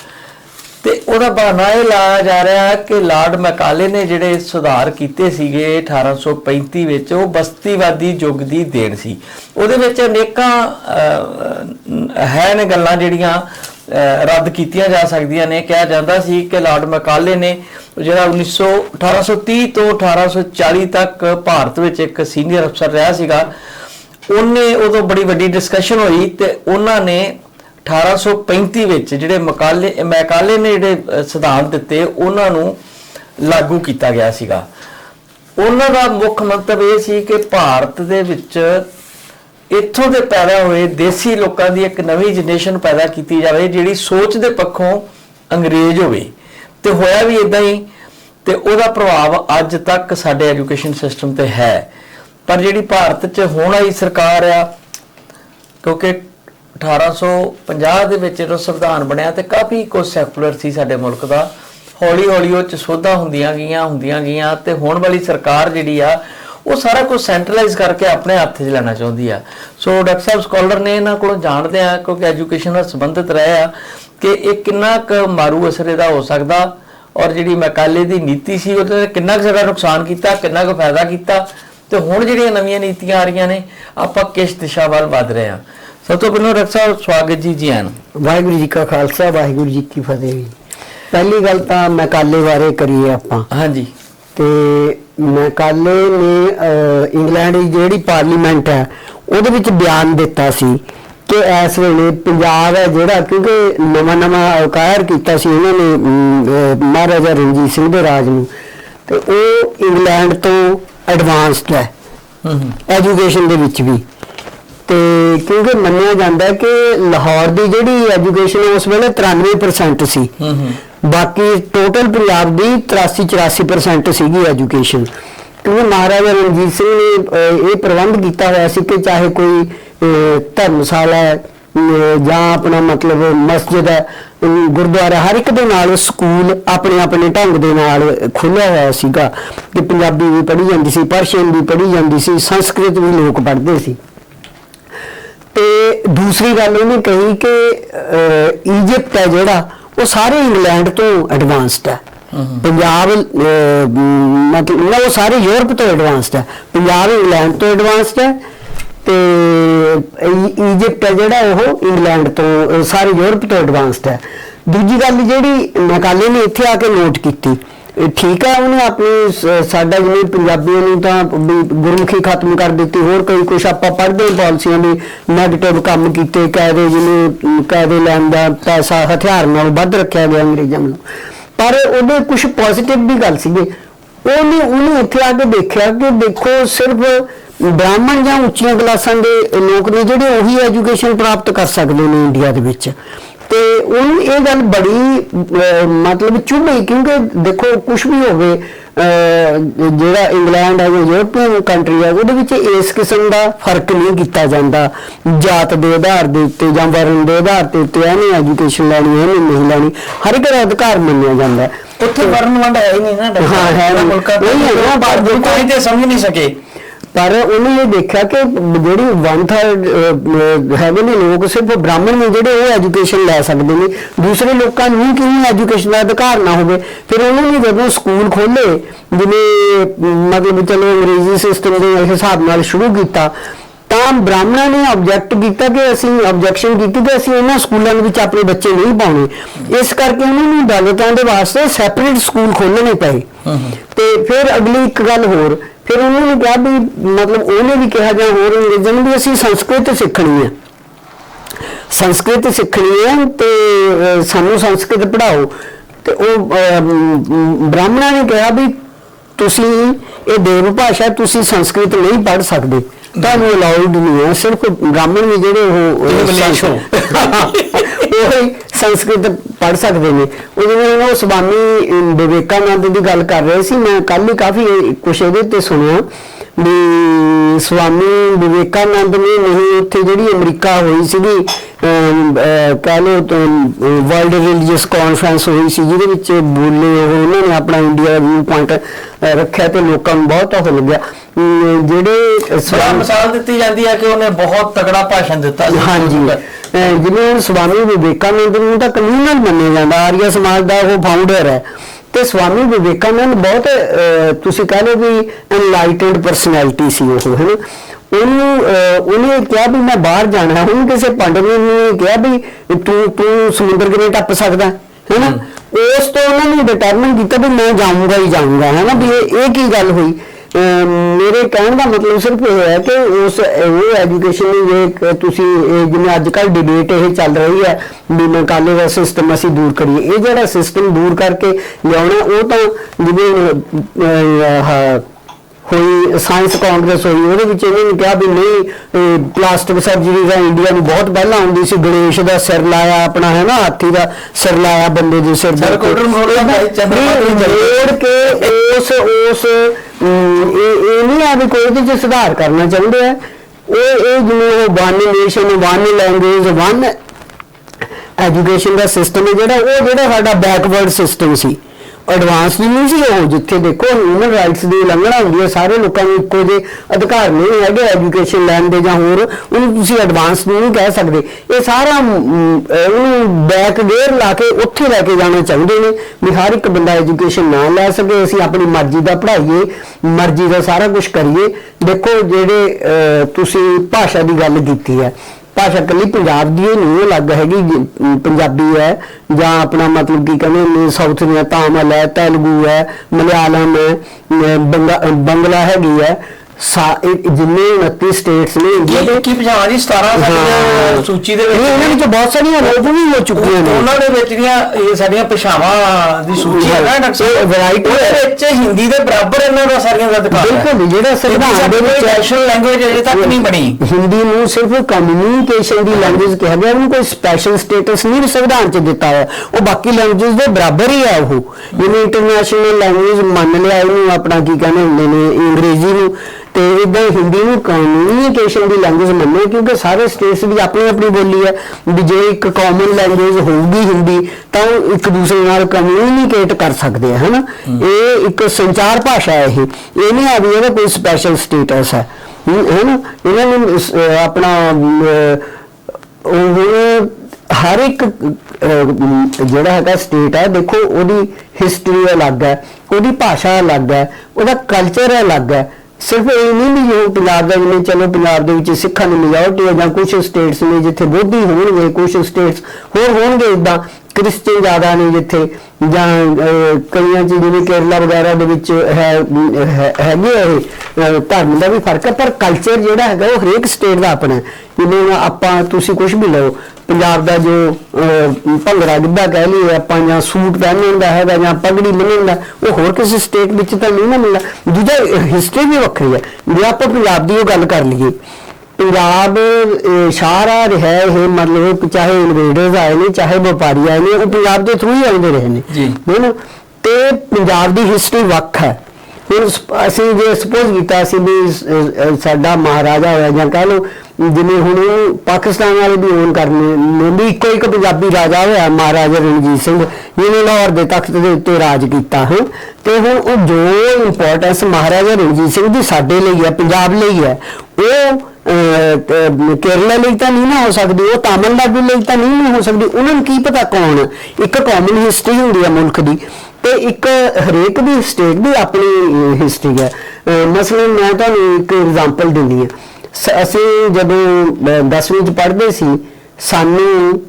ਤੇ ਉਹਦਾ ਬਹਾਨਾ ਇਹ ਲਾਇਆ ਜਾ ਰਿਹਾ ਕਿ ਲਾਰਡ ਮੈਕਾਲੇ ਨੇ ਜਿਹੜੇ ਸੁਧਾਰ ਕੀਤੇ ਸੀਗੇ 1835 ਵਿੱਚ, ਉਹ ਬਸਤੀਵਾਦੀ ਯੁੱਗ ਦੀ ਦੇਣ ਸੀ। ਉਹਦੇ ਵਿੱਚ ਅਨੇਕਾਂ ਹੈ ਨੇ ਗੱਲਾਂ ਜਿਹੜੀਆਂ ਰੱਦ ਕੀਤੀਆਂ ਜਾ ਸਕਦੀਆਂ ਨੇ। ਕਿਹਾ ਜਾਂਦਾ ਸੀ ਕਿ ਲਾਰਡ ਮੈਕਾਲੇ ਨੇ ਜਿਹੜਾ 1900 1830 ਤੋਂ 1840 ਤੱਕ ਭਾਰਤ ਵਿੱਚ ਇੱਕ ਸੀਨੀਅਰ ਅਫਸਰ ਰਿਹਾ ਸੀਗਾ, ਉਹਨੇ ਉਦੋਂ ਬੜੀ ਵੱਡੀ ਡਿਸਕਸ਼ਨ ਹੋਈ ਤੇ ਉਹਨਾਂ ਨੇ 1835 ਵਿੱਚ ਜਿਹੜੇ ਮਕਾਲੇ ਮੈਕਾਲੇ ਨੇ ਜਿਹੜੇ ਸਿਧਾਂਤ ਦਿੱਤੇ, ਉਹਨਾਂ ਨੂੰ ਲਾਗੂ ਕੀਤਾ ਗਿਆ ਸੀਗਾ। ਉਹਨਾਂ ਦਾ ਮੁੱਖ ਮੰਤਵ ਇਹ ਸੀ ਕਿ ਭਾਰਤ ਦੇ ਵਿੱਚ ਇੱਥੋਂ ਦੇ ਪੈਦਾ ਹੋਏ ਦੇਸੀ ਲੋਕਾਂ ਦੀ ਇੱਕ ਨਵੀਂ ਜਨਰੇਸ਼ਨ ਪੈਦਾ ਕੀਤੀ ਜਾਵੇ, ਜਿਹੜੀ ਸੋਚ ਦੇ ਪੱਖੋਂ ਅੰਗਰੇਜ਼ ਹੋਵੇ। ਤੇ ਹੋਇਆ ਵੀ ਇਦਾਂ ਹੀ, ਤੇ ਉਹਦਾ ਪ੍ਰਭਾਵ ਅੱਜ ਤੱਕ ਸਾਡੇ ਐਜੂਕੇਸ਼ਨ ਸਿਸਟਮ ਤੇ ਹੈ। ਪਰ ਜਿਹੜੀ ਭਾਰਤ 'ਚ ਹੁਣ ਆਈ ਸਰਕਾਰ ਆ, ਕਿਉਂਕਿ 1850 ਦੇ ਵਿੱਚ ਜਦੋਂ ਸੰਵਿਧਾਨ ਬਣਿਆ ਤੇ ਕਾਫੀ ਕੁਝ ਸੈਕੂਲਰ ਸੀ ਸਾਡੇ ਮੁਲਕ ਦਾ। ਹੌਲੀ ਹੌਲੀ ਉਹ ਚ ਸੋਧਾਂ ਹੁੰਦੀਆਂ ਗਈਆਂ ਹੁੰਦੀਆਂ ਗਈਆਂ ਤੇ ਹੁਣ ਵਾਲੀ ਸਰਕਾਰ ਜਿਹੜੀ ਆ, ਉਹ ਸਾਰਾ ਕੁਝ ਸੈਂਟਰਲਾਈਜ਼ ਕਰਕੇ ਆਪਣੇ ਹੱਥ 'ਚ ਲੈਣਾ ਚਾਹੁੰਦੀ ਆ। ਸੋ ਡਾਕਟਰ ਸਾਹਿਬ ਸਕਾਲਰ ਨੇ ਇਹਨਾਂ ਕੋਲੋਂ ਜਾਣਦੇ ਆ, ਕਿਉਂਕਿ ਐਜੂਕੇਸ਼ਨ ਨਾਲ ਸੰਬੰਧਿਤ ਰਹੇ ਆ ਕਿ ਇਹ ਕਿੰਨਾ ਕੁ ਮਾਰੂ ਅਸਰ ਇਹਦਾ ਹੋ ਸਕਦਾ ਔਰ ਜਿਹੜੀ ਮੈਕਾਲੇ ਦੀ ਨੀਤੀ ਸੀ, ਉਹਦੇ ਕਿੰਨਾ ਕੁ ਜ਼ਿਆਦਾ ਨੁਕਸਾਨ ਕੀਤਾ, ਕਿੰਨਾ ਕੁ ਫਾਇਦਾ ਕੀਤਾ ਤੇ ਹੁਣ ਜਿਹੜੀਆਂ ਨਵੀਆਂ ਨੀਤੀਆਂ ਆ ਰਹੀਆਂ ਨੇ, ਆਪਾਂ ਕਿਸ ਦਿਸ਼ਾ ਵੱਲ ਵਧ ਰਹੇ ਹਾਂ ਸਭ ਤੋਂ ਪਹਿਲਾਂ ਡਾਕਟਰ ਸਾਹਿਬ ਸਵਾਗਤ ਜੀ ਜੀ ਆਨ ਵਾਹਿਗੁਰੂ ਜੀ ਕਾ ਖਾਲਸਾ ਵਾਹਿਗੁਰੂ ਜੀ ਕੀ ਫਤਿਹ ਜੀ। ਪਹਿਲੀ ਗੱਲ ਤਾਂ ਮੈਕਾਲੇ ਬਾਰੇ ਕਰੀਏ ਆਪਾਂ। ਹਾਂਜੀ। ਤੇ ਮੈਕਾਲੇ ਨੇ ਇੰਗਲੈਂਡ ਦੀ ਜਿਹੜੀ ਪਾਰਲੀਮੈਂਟ ਹੈ ਉਹਦੇ ਵਿੱਚ ਬਿਆਨ ਦਿੱਤਾ ਸੀ ਕਿ ਇਸ ਵੇਲੇ ਪੰਜਾਬ ਹੈ ਜਿਹੜਾ ਕਿਉਂਕਿ ਨਵਾਂ ਨਵਾਂ ਅਵਕਾਰ ਕੀਤਾ ਸੀ ਉਹਨਾਂ ਨੇ ਮਹਾਰਾਜਾ ਰਣਜੀਤ ਸਿੰਘ ਦੇ ਰਾਜ ਨੂੰ। ਤੇ ਉਹ ਇੰਗਲੈਂਡ ਤੋਂ ਐਡਵਾਂਸਡ ਹੂੰ। ਐਜੂਕੇਸ਼ਨ ਦੇ ਵਿੱਚ ਵੀ। ਤੇ ਕਿਉਂਕਿ ਮੰਨਿਆ ਜਾਂਦਾ ਕਿ ਲਾਹੌਰ ਦੀ ਜਿਹੜੀ ਐਜੂਕੇਸ਼ਨ ਉਸ ਵੇਲੇ 93% ਸੀ। ਹੂੰ ਹੂੰ। ਬਾਕੀ ਟੋਟਲ ਪੰਜਾਬ ਦੀ 83 84% ਸੀਗੀ ਐਜੂਕੇਸ਼ਨ ਕਿਉਂਕਿ ਮਹਾਰਾਜਾ ਰਣਜੀਤ ਸਿੰਘ ਨੇ ਇਹ ਪ੍ਰਬੰਧ ਕੀਤਾ ਹੋਇਆ ਸੀ ਕਿ ਚਾਹੇ ਕੋਈ ਧਰਮਸ਼ਾਲਾ ਹੈ ਜਾਂ ਆਪਣਾ ਮਤਲਬ ਮਸਜਿਦ ਹੈ ਗੁਰਦੁਆਰਾ ਹਰ ਇੱਕ ਦੇ ਨਾਲ ਸਕੂਲ ਆਪਣੇ ਆਪਣੇ ਢੰਗ ਦੇ ਨਾਲ ਖੁੱਲਿਆ ਹੋਇਆ ਸੀਗਾ। ਕਿ ਪੰਜਾਬੀ ਵੀ ਪੜ੍ਹੀ ਜਾਂਦੀ ਸੀ ਪਰਸ਼ੀਅਨ ਵੀ ਪੜ੍ਹੀ ਜਾਂਦੀ ਸੀ ਸੰਸਕ੍ਰਿਤ ਵੀ ਲੋਕ ਪੜ੍ਹਦੇ ਸੀ। ਤੇ ਦੂਸਰੀ ਗੱਲ ਉਹਨੇ ਕਹੀ ਕਿ ਈਜਿਪਟ ਹੈ ਜਿਹੜਾ ਉਹ ਸਾਰੇ ਇੰਗਲੈਂਡ ਤੋਂ ਐਡਵਾਂਸਡ ਹੈ। ਪੰਜਾਬ ਮਤਲਬ ਉਹ ਸਾਰੇ ਯੂਰਪ ਤੋਂ ਐਡਵਾਂਸਡ ਹੈ। ਪੰਜਾਬ ਇੰਗਲੈਂਡ ਤੋਂ ਐਡਵਾਂਸਡ ਹੈ ਤੇ ਈਜਿਪਟ ਹੈ ਜਿਹੜਾ ਉਹ ਇੰਗਲੈਂਡ ਤੋਂ ਸਾਰੇ ਯੂਰਪ ਤੋਂ ਐਡਵਾਂਸਡ ਹੈ। ਦੂਜੀ ਗੱਲ ਜਿਹੜੀ ਮੈਕਾਲੇ ਨੇ ਇੱਥੇ ਆ ਕੇ ਨੋਟ ਕੀਤੀ ਠੀਕ ਹੈ ਉਹਨੇ ਆਪਣੀ ਸਾਡਾ ਜਿਵੇਂ ਪੰਜਾਬੀਆਂ ਨੂੰ ਤਾਂ ਗੁਰਮੁਖੀ ਖਤਮ ਕਰ ਦਿੱਤੀ ਹੋਰ ਕਈ ਕੁਛ ਆਪਾਂ ਪੜ੍ਹਦੇ ਹਾਂ ਦੇ ਨੈਗੇਟਿਵ ਕੰਮ ਕੀਤੇ ਕਾਇਦੇ ਜਿਵੇਂ ਅਮ, ਕਾਇਦੇ ਲੈਣ ਦਾ ਪੈਸਾ ਹਥਿਆਰ ਨਾਲ ਵੱਧ ਰੱਖਿਆ ਗਿਆ ਅੰਗਰੇਜ਼ਾਂ ਨੂੰ ਪਰ ਉਹਦੇ ਕੁਝ ਪੋਜ਼ਿਟਿਵ ਵੀ ਗੱਲ ਸੀਗੇ। ਉਹਨੇ ਉਹਨੇ ਇੱਥੇ ਆ ਕੇ ਦੇਖਿਆ ਕਿ ਦੇਖੋ ਸਿਰਫ ਬ੍ਰਾਹਮਣ ਜਾਂ ਉੱਚੀਆਂ ਕਲਾਸਾਂ ਦੇ ਲੋਕ ਨੇ ਜਿਹੜੇ ਉਹੀ ਐਜੂਕੇਸ਼ਨ ਪ੍ਰਾਪਤ ਕਰ ਸਕਦੇ ਨੇ ਇੰਡੀਆ ਦੇ ਵਿੱਚ। ਤੇ ਉਹਨੂੰ ਇਹ ਗੱਲ ਬੜੀ ਮਤਲਬ ਚੁਭੀ ਕਿਉਂਕਿ ਦੇਖੋ ਕੁਝ ਵੀ ਹੋਵੇ ਜਿਹੜਾ ਇੰਗਲੈਂਡ ਹੈ ਜਾਂ ਯੂਰਪੀਅਨ ਕੰਟਰੀ ਹੈ ਉਹਦੇ ਵਿੱਚ ਇਸ ਕਿਸਮ ਦਾ ਫ਼ਰਕ ਨਹੀਂ ਕੀਤਾ ਜਾਂਦਾ ਜਾਤ ਦੇ ਆਧਾਰ ਦੇ ਉੱਤੇ ਜਾਂ ਵਰਨ ਦੇ ਆਧਾਰ ਦੇ ਉੱਤੇ ਇਹਨੇ ਐਜੂਕੇਸ਼ਨ ਲੈਣੀ ਹੈ ਨਹੀਂ ਲੈਣੀ ਹਰ ਇੱਕ ਦਾ ਅਧਿਕਾਰ ਮੰਨਿਆ ਜਾਂਦਾ। ਉੱਥੇ ਵਰਨ ਵੰਡ ਹੈ ਹੀ ਨਹੀਂ ਨਾ ਹਾਂ, ਹੈ ਨਹੀਂ। ਮੁਲਕਾਂ ਨਹੀਂ ਹੈਗਾ, ਪਰ ਪਰ ਕੋਈ ਤੇ ਸਮਝ ਨਹੀਂ ਸਕੇ ਪਰ ਉਹਨੇ ਇਹ ਦੇਖਿਆ ਕਿ ਜਿਹੜੀ 1/3 ਹੈਗੇ ਨੇ ਲੋਕ ਸਿਰਫ ਬ੍ਰਾਹਮਣ ਨੇ ਜਿਹੜੇ ਉਹ ਐਜੂਕੇਸ਼ਨ ਲੈ ਸਕਦੇ ਨੇ। ਦੂਸਰੇ ਲੋਕਾਂ ਨੂੰ ਕਿਉਂ ਐਜੂਕੇਸ਼ਨ ਦਾ ਅਧਿਕਾਰ ਨਾ ਹੋਵੇ? ਫਿਰ ਉਹਨਾਂ ਨੇ ਜਦੋਂ ਸਕੂਲ ਖੋਲੇ ਜਿਵੇਂ ਮਤਲਬ ਚਲੋ ਅੰਗਰੇਜ਼ੀ ਸਿਸਟਮ ਦੇ ਹਿਸਾਬ ਨਾਲ ਸ਼ੁਰੂ ਕੀਤਾ ਤਾਂ ਬ੍ਰਾਹਮਣਾਂ ਨੇ ਆਬਜੈਕਟ ਕੀਤਾ ਕਿ ਅਸੀਂ ਆਬਜੈਕਸ਼ਨ ਕੀਤੀ ਕਿ ਅਸੀਂ ਇਹਨਾਂ ਸਕੂਲਾਂ ਦੇ ਵਿੱਚ ਆਪਣੇ ਬੱਚੇ ਨਹੀਂ ਪਾਉਣੇ। ਇਸ ਕਰਕੇ ਉਹਨਾਂ ਨੂੰ ਦਲਿਤਾਂ ਦੇ ਵਾਸਤੇ ਸੈਪਰੇਟ ਸਕੂਲ ਖੋਲ੍ਹਣੇ ਪਏ। ਤੇ ਫਿਰ ਅਗਲੀ ਇੱਕ ਗੱਲ ਹੋਰ ਫਿਰ ਉਹਨਾਂ ਨੇ ਕਿਹਾ ਵੀ ਮਤਲਬ ਉਹਨੇ ਵੀ ਕਿਹਾ ਜਾਂ ਹੋਰ ਅੰਗਰੇਜ਼ਾਂ ਨੇ ਵੀ ਅਸੀਂ ਸੰਸਕ੍ਰਿਤ ਸਿੱਖਣੀ ਹੈ। ਸੰਸਕ੍ਰਿਤ ਸਿੱਖਣੀ ਹੈ ਤੇ ਸਾਨੂੰ ਸੰਸਕ੍ਰਿਤ ਪੜ੍ਹਾਓ। ਤੇ ਉਹ ਬ੍ਰਾਹਮਣਾਂ ਨੇ ਕਿਹਾ ਵੀ ਤੁਸੀਂ, ਇਹ ਦੇਵ ਭਾਸ਼ਾ ਤੁਸੀਂ ਸੰਸਕ੍ਰਿਤ ਨਹੀਂ ਪੜ੍ਹ ਸਕਦੇ। ਤੁਹਾਨੂੰ ਅਲਾਉਡ ਨਹੀਂ ਹੈ। ਸਿਰਫ ਬ੍ਰਾਹਮਣ ਨੇ ਜਿਹੜੇ ਉਹ ਮਲੇਸ਼ ਹੋ। ਉਹ ਹੀ ਸੰਸਕ੍ਰਿਤ ਪੜ੍ਹ ਸਕਦੇ ਨੇ। ਉਹ ਜਿਵੇਂ ਉਹ ਅਮ, ਵਿਵੇਕਾਨੰਦ ਦੀ ਗੱਲ ਕਰ ਰਹੇ ਸੀ ਮੈਂ ਕੱਲ ਹੀ ਕਾਫੀ ਕੁਛ ਇਹਦੇ ਤੇ ਸੁਣਿਆ ਵੀ ਸੁਆਮੀ ਵਿਵੇਕਾਨੰਦ ਨੇ ਨਹੀਂ ਉੱਥੇ ਜਿਹੜੀ ਅਮਰੀਕਾ ਹੋਈ ਸੀਗੀ ਕਹਿ ਲਓ ਵਰਲਡ ਰਿਲੀਜੀਅਸ ਕਾਨਫਰੰਸ ਹੋਈ ਸੀ ਜਿਹਦੇ ਵਿੱਚ ਬੋਲੇ ਉਹ ਉਹਨਾਂ ਨੇ ਆਪਣਾ ਇੰਡੀਆ ਦਾ ਵਿਊ ਪੁਆਇੰਟ ਰੱਖਿਆ ਤੇ ਲੋਕਾਂ ਨੂੰ ਬਹੁਤ ਉਹ ਲੱਗਿਆ। ਜਿਹੜੇ ਸੁਆਮੀ ਮਿਸਾਲ ਦਿੱਤੀ ਜਾਂਦੀ ਹੈ ਕਿ ਉਹਨੇ ਬਹੁਤ ਤਗੜਾ ਭਾਸ਼ਣ ਦਿੱਤਾ ਹਾਂਜੀ। ਜਿਵੇਂ ਹੁਣ ਸਵਾਮੀ ਵਿਵੇਕਾਨੰਦ ਨੂੰ ਤਾਂ ਕਮਿਊਨਲ ਮੰਨਿਆ ਜਾਂਦਾ ਆਰੀਆ ਸਮਾਜ ਦਾ ਉਹ ਫਾਊਂਡਰ ਹੈ। ਤੇ ਸਵਾਮੀ ਵਿਵੇਕਾਨੰਦ ਬਹੁਤ ਤੁਸੀਂ ਕਹ ਲਓ ਵੀ ਐਨਲਾਈਟਡ ਪਰਸਨੈਲਿਟੀ ਸੀ ਉਹ ਹੈ ਉਹਨੂੰ ਉਹਨੇ ਕਿਹਾ ਵੀ ਮੈਂ ਬਾਹਰ ਜਾਣਾ ਉਹਨੂੰ ਕਿਸੇ ਪੰਡਤ ਨੇ ਕਿਹਾ ਵੀ ਤੂੰ ਤੂੰ ਸਮੁੰਦਰ ਕਿਵੇਂ ਟੱਪ ਸਕਦਾ ਹੈ ਨਾ? ਉਸ ਤੋਂ ਉਹਨਾਂ ਨੇ ਡਿਟਰਮਿਨ ਕੀਤਾ ਵੀ ਮੈਂ ਜਾਊਂਗਾ ਹੀ ਜਾਊਂਗਾ ਹੈ ਨਾ? ਵੀ ਇਹ ਕੀ ਗੱਲ ਹੋਈ? ਮੇਰੇ ਕਹਿਣ ਦਾ ਮਤਲਬ ਸਿਰਫ ਇਹ ਹੈ ਕਿ ਉਸ ਉਹ ਐਜੂਕੇਸ਼ਨ ਨੂੰ ਜੇ ਤੁਸੀਂ ਜਿਵੇਂ ਅੱਜ ਕੱਲ ਡਿਬੇਟ ਇਹ ਚੱਲ ਰਹੀ ਹੈ ਵੀ ਮਕਾਲੇ ਦਾ ਸਿਸਟਮ ਅਸੀਂ ਦੂਰ ਕਰੀਏ। ਇਹ ਜਿਹੜਾ ਸਿਸਟਮ ਦੂਰ ਕਰਕੇ ਲਿਆਉਣਾ ਉਹ ਤਾਂ ਜਿਵੇਂ ਹੋਈ ਸਾਇੰਸ ਕਾਂਗਰਸ ਹੋਈ ਉਹਦੇ ਵਿੱਚ ਇਹਨਾਂ ਨੇ ਕਿਹਾ ਵੀ ਨਹੀਂ ਪਲਾਸਟਿਕ ਸਰਜਰੀ ਦਾ ਇੰਡੀਆ ਨੂੰ ਬਹੁਤ ਪਹਿਲਾਂ ਆਉਂਦੀ ਸੀ। ਗਣੇਸ਼ ਦਾ ਸਿਰ ਲਾਇਆ ਆਪਣਾ ਹੈ ਨਾ ਹਾਥੀ ਦਾ ਸਿਰ ਲਾਇਆ ਬੰਦੇ ਦੇ ਸਿਰ ਦੇ। ਕੋਟਰ ਮੋੜ ਕੇ ਉਸ ਉਸ ਇਹ ਇਹ ਨਹੀਂ ਆ ਵੀ ਕੋਈ ਉਹਦੇ ਚ ਸੁਧਾਰ ਕਰਨਾ ਚਾਹੁੰਦੇ ਆ। ਇਹ ਇਹ ਜਿਵੇਂ ਉਹ one nation one language one education ਦਾ ਸਿਸਟਮ ਹੈ ਜਿਹੜਾ, ਉਹ ਜਿਹੜਾ ਸਾਡਾ ਬੈਕਵਰਡ ਸਿਸਟਮ ਸੀ। ਐਡਵਾਂਸ ਨਹੀਂ ਸੀ ਉਹ ਜਿੱਥੇ ਦੇਖੋ ਹਿਊਮਨ ਰਾਈਟਸ ਦੀ ਉਲੰਘਣਾ ਹੁੰਦੀ ਹੈ, ਸਾਰੇ ਲੋਕਾਂ ਨੂੰ ਇੱਕੋ ਜਿਹੇ ਅਧਿਕਾਰ ਨਹੀਂ ਹੈਗੇ ਐਜੂਕੇਸ਼ਨ ਲੈਣ ਦੇ ਜਾਂ ਹੋਰ, ਉਹਨੂੰ ਤੁਸੀਂ ਐਡਵਾਂਸ ਨਹੀਂ ਕਹਿ ਸਕਦੇ। ਇਹ ਸਾਰਾ ਉਹਨੂੰ ਬੈਕ ਗੇਅਰ ਲਾ ਕੇ ਉੱਥੇ ਲੈ ਕੇ ਜਾਣਾ ਚਾਹੁੰਦੇ ਨੇ ਵੀ ਹਰ ਇੱਕ ਬੰਦਾ ਐਜੂਕੇਸ਼ਨ ਨਾ ਲੈ ਸਕੇ, ਅਸੀਂ ਆਪਣੀ ਮਰਜ਼ੀ ਦਾ ਪੜ੍ਹਾਈਏ, ਮਰਜ਼ੀ ਦਾ ਸਾਰਾ ਕੁਝ ਕਰੀਏ। ਦੇਖੋ ਜਿਹੜੇ ਤੁਸੀਂ ਭਾਸ਼ਾ ਦੀ ਗੱਲ ਕੀਤੀ ਹੈ ਭਾਸ਼ਾ ਕੱਲੀ ਪੰਜਾਬ ਦੀ ਹੀ ਨਹੀਂ ਅਲੱਗ ਹੈਗੀ ਪੰਜਾਬੀ ਹੈ ਜਾਂ ਆਪਣਾ ਮਤਲਬ ਕੀ ਕਹਿੰਦੇ ਨੇ ਸਾਊਥ ਦੀਆਂ ਤਾਮਿਲ ਹੈ ਤੇਲਗੂ ਹੈ ਮਲਿਆਲਮ ਹੈ ਅਮ, ਬੰਗਲਾ ਹੈਗੀ ਹੈ। ਜਿੰਨੇ 29 ਸਟੇਟਸ ਨੇ ਇੰਡੀਆ ਦੇ ਕੀ ਪਛਾਣ ਜੀ 17 ਸਾਡੀਆਂ ਹਾਂ। ਸੂਚੀ ਦੇ ਇਹ ਇਹਨਾਂ ਵਿੱਚ ਵਿੱਚ ਬਹੁਤ ਸਾਰੀਆਂ ਲੋਪ ਵੀ ਹੋ ਚੁੱਕੀਆਂ ਨੇ। ਉਹਨਾਂ ਦੇ ਵਿੱਚ ਜਿਹੜੀਆਂ ਇਹ ਸਾਡੀਆਂ ਭਾਸ਼ਾਵਾਂ ਦੀ ਸੂਚੀ ਹੈ ਨਾ ਡਾਕਟਰ ਉਹਦੇ ਹੈ। ਵਿੱਚ ਹਿੰਦੀ ਦੇ ਬਰਾਬਰ ਇਹਨਾਂ ਦਾ ਸਾਰੀਆਂ ਦਾ ਅਧਿਕਾਰ ਹੈ। ਬਿਲਕੁਲ ਜਿਹੜਾ ਸੰਵਿਧਾਨ ਦੇ ਵਿੱਚ ਨੈਸ਼ਨਲ ਲੈਂਗੁਏਜ ਅਜੇ ਤੱਕ ਨਹੀਂ ਬਣੀ। ਹਿੰਦੀ ਨੂੰ ਸਿਰਫ ਕਮਿਊਨੀਕੇਸ਼ਨ ਦੀ ਲੈਂਗੁਏਜ ਕਿਹਾ ਗਿਆ ਉਹਨੂੰ ਕੋਈ ਸਪੈਸ਼ਲ ਸਟੇਟਸ ਨਹੀਂ ਸੰਵਿਧਾਨ 'ਚ ਦਿੱਤਾ ਹੋਇਆ। ਉਹ ਬਾਕੀ ਲੈਂਗੁਏਜ ਦੇ ਬਰਾਬਰ ਹੀ ਹੈ ਉਹ। ਜਿਵੇਂ ਇੰਟਰਨੈਸ਼ਨਲ ਲੈਂਗੁਏਜ ਮੰਨ ਲਿਆ ਇਹਨੂੰ ਆਪਣਾ ਕੀ ਕਹਿੰਦੇ ਹੁੰਦੇ ਨੇ ਅੰਗਰੇਜ਼ੀ ਨੂੰ। ਤੇ ਇਦਾਂ ਹਿੰਦੀ ਨੂੰ ਕਮਿਊਨੀਕੇਸ਼ਨ ਦੀ ਲੈਂਗੁਏਜ ਮੰਨੋ ਕਿਉਂਕਿ ਸਾਰੇ ਸਟੇਟਸ ਦੀ ਆਪਣੀ ਆਪਣੀ ਬੋਲੀ ਹੈ। ਵੀ ਜੇ ਇੱਕ ਕਾਮਨ ਲੈਂਗੁਏਜ ਹੋਊਗੀ ਹਿੰਦੀ ਤਾਂ ਉਹ ਇੱਕ ਦੂਸਰੇ ਨਾਲ ਕਮਿਊਨੀਕੇਟ ਕਰ ਸਕਦੇ ਆ ਹਨਾ? ਇਹ ਇੱਕ ਸੰਚਾਰ ਭਾਸ਼ਾ ਹੈ ਇਹ। ਇਹ ਨਹੀਂ ਆ ਵੀ ਇਹਦਾ ਕੋਈ ਸਪੈਸ਼ਲ ਸਟੇਟਸ ਹੈ। ਹਮ, ਹੈ ਨਾ ਇਹਨਾਂ ਨੇ ਆਪਣਾ ਉਹ ਹਰ ਇੱਕ ਜਿਹੜਾ ਹੈਗਾ ਸਟੇਟ ਹੈ ਦੇਖੋ ਉਹਦੀ ਹਿਸਟਰੀ ਅਲੱਗ ਹੈ ਉਹਦੀ ਭਾਸ਼ਾ ਅਲੱਗ ਹੈ ਉਹਦਾ ਕਲਚਰ ਅਲੱਗ ਹੈ। ਸਿਰਫ ਇਹ ਨਹੀਂ ਵੀ ਜੋ ਪੰਜਾਬ ਦਾ ਜਿਵੇਂ ਚਲੋ ਪੰਜਾਬ ਦੇ ਵਿੱਚ ਸਿੱਖਾਂ ਦੀ ਮੈਜੋਰਟੀ ਹੈ ਜਾਂ ਕੁਝ ਸਟੇਟਸ ਨੇ ਜਿੱਥੇ ਬੋਧੀ ਹੋਣਗੇ ਕੁਝ ਸਟੇਟਸ ਹੋਰ ਹੋਣਗੇ ਇਦਾਂ ਕ੍ਰਿਸਚੀਅਨ ਜ਼ਿਆਦਾ ਨੇ ਜਿੱਥੇ ਜਾਂ ਕਈਆਂ ਚ ਜਿਵੇਂ ਕੇਰਲਾ ਵਗੈਰਾ ਦੇ ਵਿੱਚ ਹੈ ਹੈਗੇ ਇਹ ਧਰਮ ਦਾ ਵੀ ਫ਼ਰਕ ਹੈ, ਪਰ ਕਲਚਰ ਜਿਹੜਾ ਹੈਗਾ ਉਹ ਹਰੇਕ ਸਟੇਟ ਦਾ ਆਪਣਾ ਜਿਵੇਂ ਆਪਾਂ, ਤੁਸੀਂ ਕੁਝ ਵੀ ਲਓ ਪੰਜਾਬ ਦਾ ਜੋ ਭੰਗੜਾ ਗਿੱਧਾ ਕਹਿ ਲਈਏ ਆਪਾਂ ਜਾਂ ਸੂਟ ਪਹਿਨਣ ਦਾ ਹੈਗਾ ਜਾਂ ਪਗੜੀ ਬੰਨਣ ਦਾ ਉਹ ਹੋਰ ਕਿਸੇ ਸਟੇਟ ਵਿੱਚ ਤਾਂ ਨਹੀਂ ਨਾ ਮਿਲਦਾ। ਦੂਜਾ ਹਿਸਟਰੀ ਵੀ ਵੱਖਰੀ ਹੈ। ਜੇ ਆਪਾਂ ਪੰਜਾਬ ਦੀ ਉਹ ਗੱਲ ਕਰ ਲਈਏ ਪੰਜਾਬ ਸਾਰਾ ਰਿਹਾ ਇਹ ਮਤਲਬ ਚਾਹੇ ਇਨਵੇਡਰਸ ਆਏ ਨੇ ਚਾਹੇ ਵਪਾਰੀ ਆਏ ਨੇ ਉਹ ਪੰਜਾਬ ਦੇ ਥਰੂ ਹੀ ਆਉਂਦੇ ਰਹੇ ਨੇ। ਜੀ। ਤੇ ਪੰਜਾਬ ਦੀ ਹਿਸਟਰੀ ਵੱਖ ਹੈ। ਹੁਣ ਅਸੀਂ ਜੇ ਸਪੋਜ਼ ਕੀਤਾ ਸੀ ਵੀ ਸਾਡਾ ਮਹਾਰਾਜਾ ਹੋਇਆ ਜਾਂ ਕਹ ਲਓ ਜਿਵੇਂ ਹੁਣ ਉਹ ਪਾਕਿਸਤਾਨ ਵਾਲੇ ਵੀ ਓਨ ਕਰਨੇ ਨੇ ਵੀ ਇੱਕੋ ਇੱਕ ਪੰਜਾਬੀ ਰਾਜਾ ਹੋਇਆ ਮਹਾਰਾਜਾ ਰਣਜੀਤ ਸਿੰਘ ਜਿਹਨੇ ਲਾਹੌਰ ਦੇ ਤਖਤ ਦੇ ਉੱਤੇ ਰਾਜ ਕੀਤਾ ਹੈ। ਤੇ ਹੁਣ ਉਹ ਜੋ ਇੰਪੋਰਟੈਂਸ ਮਹਾਰਾਜਾ ਰਣਜੀਤ ਸਿੰਘ ਦੀ ਸਾਡੇ ਲਈ ਹੈ ਪੰਜਾਬ ਲਈ ਹੈ ਉਹ ਕੇਰਲਾ ਲਈ ਤਾਂ ਨਹੀਂ ਨਾ ਹੋ ਸਕਦੀ ਉਹ ਤਾਮਿਲਨਾਡੂ ਲਈ ਤਾਂ ਨਹੀਂ ਹੋ ਸਕਦੀ ਉਹਨਾਂ ਨੂੰ ਕੀ ਪਤਾ ਕੌਣ ਇੱਕ ਕਾਮਨ ਹਿਸਟਰੀ ਹੁੰਦੀ ਹੈ ਮੁਲਕ ਦੀ ਤੇ ਇੱਕ ਹਰੇਕ ਦੀ ਸਟੇਟ ਦੀ ਆਪਣੀ ਹਿਸਟਰੀ ਹੈ। ਅਹ, ਮਸਲਨ ਮੈਂ ਤੁਹਾਨੂੰ ਇੱਕ ਐਗਜ਼ਾਮਪਲ ਦਿੰਦੀ ਹਾਂ। ਅਸੀਂ ਜਦੋਂ 10ਵੀਂ ਚ ਪੜ੍ਹਦੇ ਸੀ, ਸਾਨੂੰ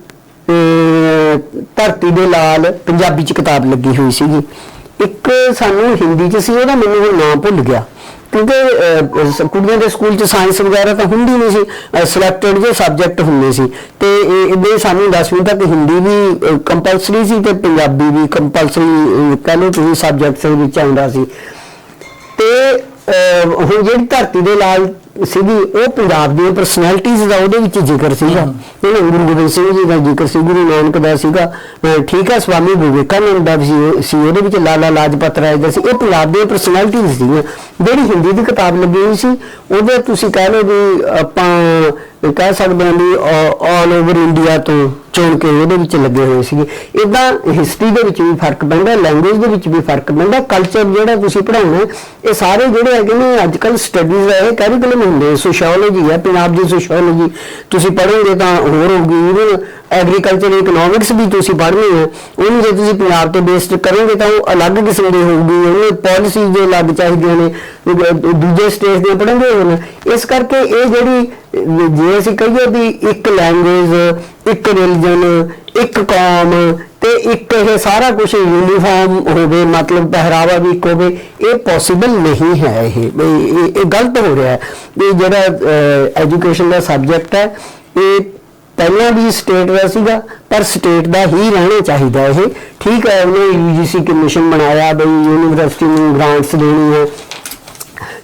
ਧਰਤੀ ਦੇ ਲਾਲ ਪੰਜਾਬੀ ਚ ਕਿਤਾਬ ਲੱਗੀ ਹੋਈ ਸੀਗੀ। ਇੱਕ ਸਾਨੂੰ ਹਿੰਦੀ ਚ ਸੀ, ਉਹਦਾ ਮੈਨੂੰ ਹੁਣ ਨਾਮ ਭੁੱਲ ਗਿਆ। ਕਿਉਂਕਿ ਕੁੜੀਆਂ ਦੇ ਸਕੂਲ ਚ ਸਾਇੰਸ ਵਗੈਰਾ ਤਾਂ ਹੁੰਦੀ ਨਹੀਂ ਸੀ ਸਿਲੈਕਟਡ ਜੇ ਸਬਜੈਕਟ ਹੁੰਦੇ ਸੀ। ਤੇ ਇਹਦੇ ਸਾਨੂੰ 10ਵੀਂ ਤੱਕ ਹਿੰਦੀ ਵੀ ਕੰਪਲਸਰੀ ਸੀ ਤੇ ਪੰਜਾਬੀ ਵੀ ਕੰਪਲਸਰੀ ਕਹ ਲਓ ਤੁਸੀਂ ਸਬਜੈਕਟਸ ਵਿੱਚ ਆਉਂਦਾ ਸੀ। ਤੇ ਹੁਣ ਜਿਹੜੀ ਧਰਤੀ ਦੇ ਲਾਲ ਸੀਗੀ ਉਹ ਪੰਜਾਬ ਦੀਆਂ ਪਰਸਨੈਲਿਟੀਜ਼ ਦਾ ਉਹਦੇ ਵਿੱਚ ਜ਼ਿਕਰ ਸੀਗਾ। ਇਹ ਗੁਰੂ ਗੋਬਿੰਦ ਸਿੰਘ ਜੀ ਦਾ ਜ਼ਿਕਰ ਸੀ ਗੁਰੂ ਨਾਨਕ ਦਾ ਸੀਗਾ। ਠੀਕ ਹੈ ਸਵਾਮੀ ਵਿਵੇਕਾਨੰਦ ਦਾ ਵੀ ਸੀ ਸੀ ਉਹਦੇ ਵਿੱਚ ਲਾਲਾ ਲਾਜਪਤ ਰਾਏ ਦਾ ਸੀ। ਇਹ ਪੰਜਾਬ ਦੀਆਂ ਪਰਸਨੈਲਿਟੀਜ਼ ਸੀਗੀਆਂ। ਜਿਹੜੀ ਹਿੰਦੀ ਦੀ ਕਿਤਾਬ ਲੱਗੀ ਹੋਈ ਸੀ ਉਹਦੇ ਤੁਸੀਂ ਕਹਿ ਲਓ ਵੀ ਆਪਾਂ ਕਹਿ ਸਕਦੇ ਹਾਂ ਵੀ ਆਲ ਓਵਰ ਇੰਡੀਆ ਤੋਂ ਚੁਣ ਕੇ ਉਹਦੇ ਵਿੱਚ ਲੱਗੇ ਹੋਏ ਸੀਗੇ। ਇਦਾਂ ਹਿਸਟਰੀ ਦੇ ਵਿੱਚ ਵੀ ਫ਼ਰਕ ਪੈਂਦਾ ਲੈਂਗੁਏਜ ਦੇ ਵਿੱਚ ਵੀ ਫ਼ਰਕ ਪੈਂਦਾ ਕਲਚਰ ਜਿਹੜਾ ਤੁਸੀਂ ਪੜਾਉਣਾ ਇਹ ਸਾਰੇ ਜਿਹੜੇ ਹੈਗੇ ਨੇ ਅੱਜ ਕੱਲ ਸਟੱਡੀਜ਼ ਹੈ ਇਹ ਕੈਰੀਕੁਲਮ ਹੁੰਦੇ ਸੋਸ਼ੀਓਲੋਜੀ ਹੈ ਪੰਜਾਬ ਦੀ ਸੋਸ਼ੀਓਲੋਜੀ ਤੁਸੀਂ ਪੜ੍ਹੋਗੇ ਤਾਂ ਹੋਰ ਹੋਊਗੀ ਇਵਨ ਐਗਰੀਕਲਚਰ ਇਕਨੋਮਿਕਸ ਵੀ ਤੁਸੀਂ ਪੜ੍ਹਨੀ ਹੋ, ਉਹਨੂੰ ਜੇ ਤੁਸੀਂ ਪੰਜਾਬ ਤੇ ਬੇਸਡ ਕਰੋਗੇ ਤਾਂ ਉਹ ਅਲੱਗ ਕਿਸਮ ਦੀ ਹੋਊਗੀ, ਉਹਨੂੰ ਪਾਲਿਸੀ ਜੋ ਅਲੱਗ ਚਾਹੀਦੀਆਂ ਨੇ ਦੂਜੇ ਸਟੇਟ ਦੇ ਪੜ੍ਹਨਗੇ ਹੁਣ। ਇਸ ਕਰਕੇ ਇਹ ਜਿਹੜੀ, ਜੇ ਅਸੀਂ ਕਹੀਏ ਵੀ ਇੱਕ ਲੈਂਗੁਏਜ ਇੱਕ ਰਿਲੀਜਨ ਇੱਕ ਕੌਮ ਤੇ ਇੱਕ ਇਹ ਸਾਰਾ ਕੁਝ ਯੂਨੀਫਾਰਮ ਹੋਵੇ, ਮਤਲਬ ਪਹਿਰਾਵਾ ਵੀ ਇੱਕ ਹੋਵੇ, ਇਹ ਪੋਸੀਬਲ ਨਹੀਂ ਹੈ ਇਹ। ਵੀ ਇਹ ਗਲਤ ਹੋ ਰਿਹਾ ਹੈ। ਵੀ ਜਿਹੜਾ ਐਜੂਕੇਸ਼ਨ ਦਾ ਸਬਜੈਕਟ ਹੈ, ਇਹ ਪਹਿਲਾਂ ਵੀ ਸਟੇਟ ਦਾ ਸੀਗਾ, ਪਰ ਸਟੇਟ ਦਾ ਹੀ ਰਹਿਣਾ ਚਾਹੀਦਾ ਇਹ। ਠੀਕ ਹੈ, ਉਹਨੇ ਯੂਜੀਸੀ ਕਮਿਸ਼ਨ ਬਣਾਇਆ ਬਈ ਯੂਨੀਵਰਸਿਟੀ ਨੂੰ ਗ੍ਰਾਂਟਸ ਦੇਣੀ ਹੈ।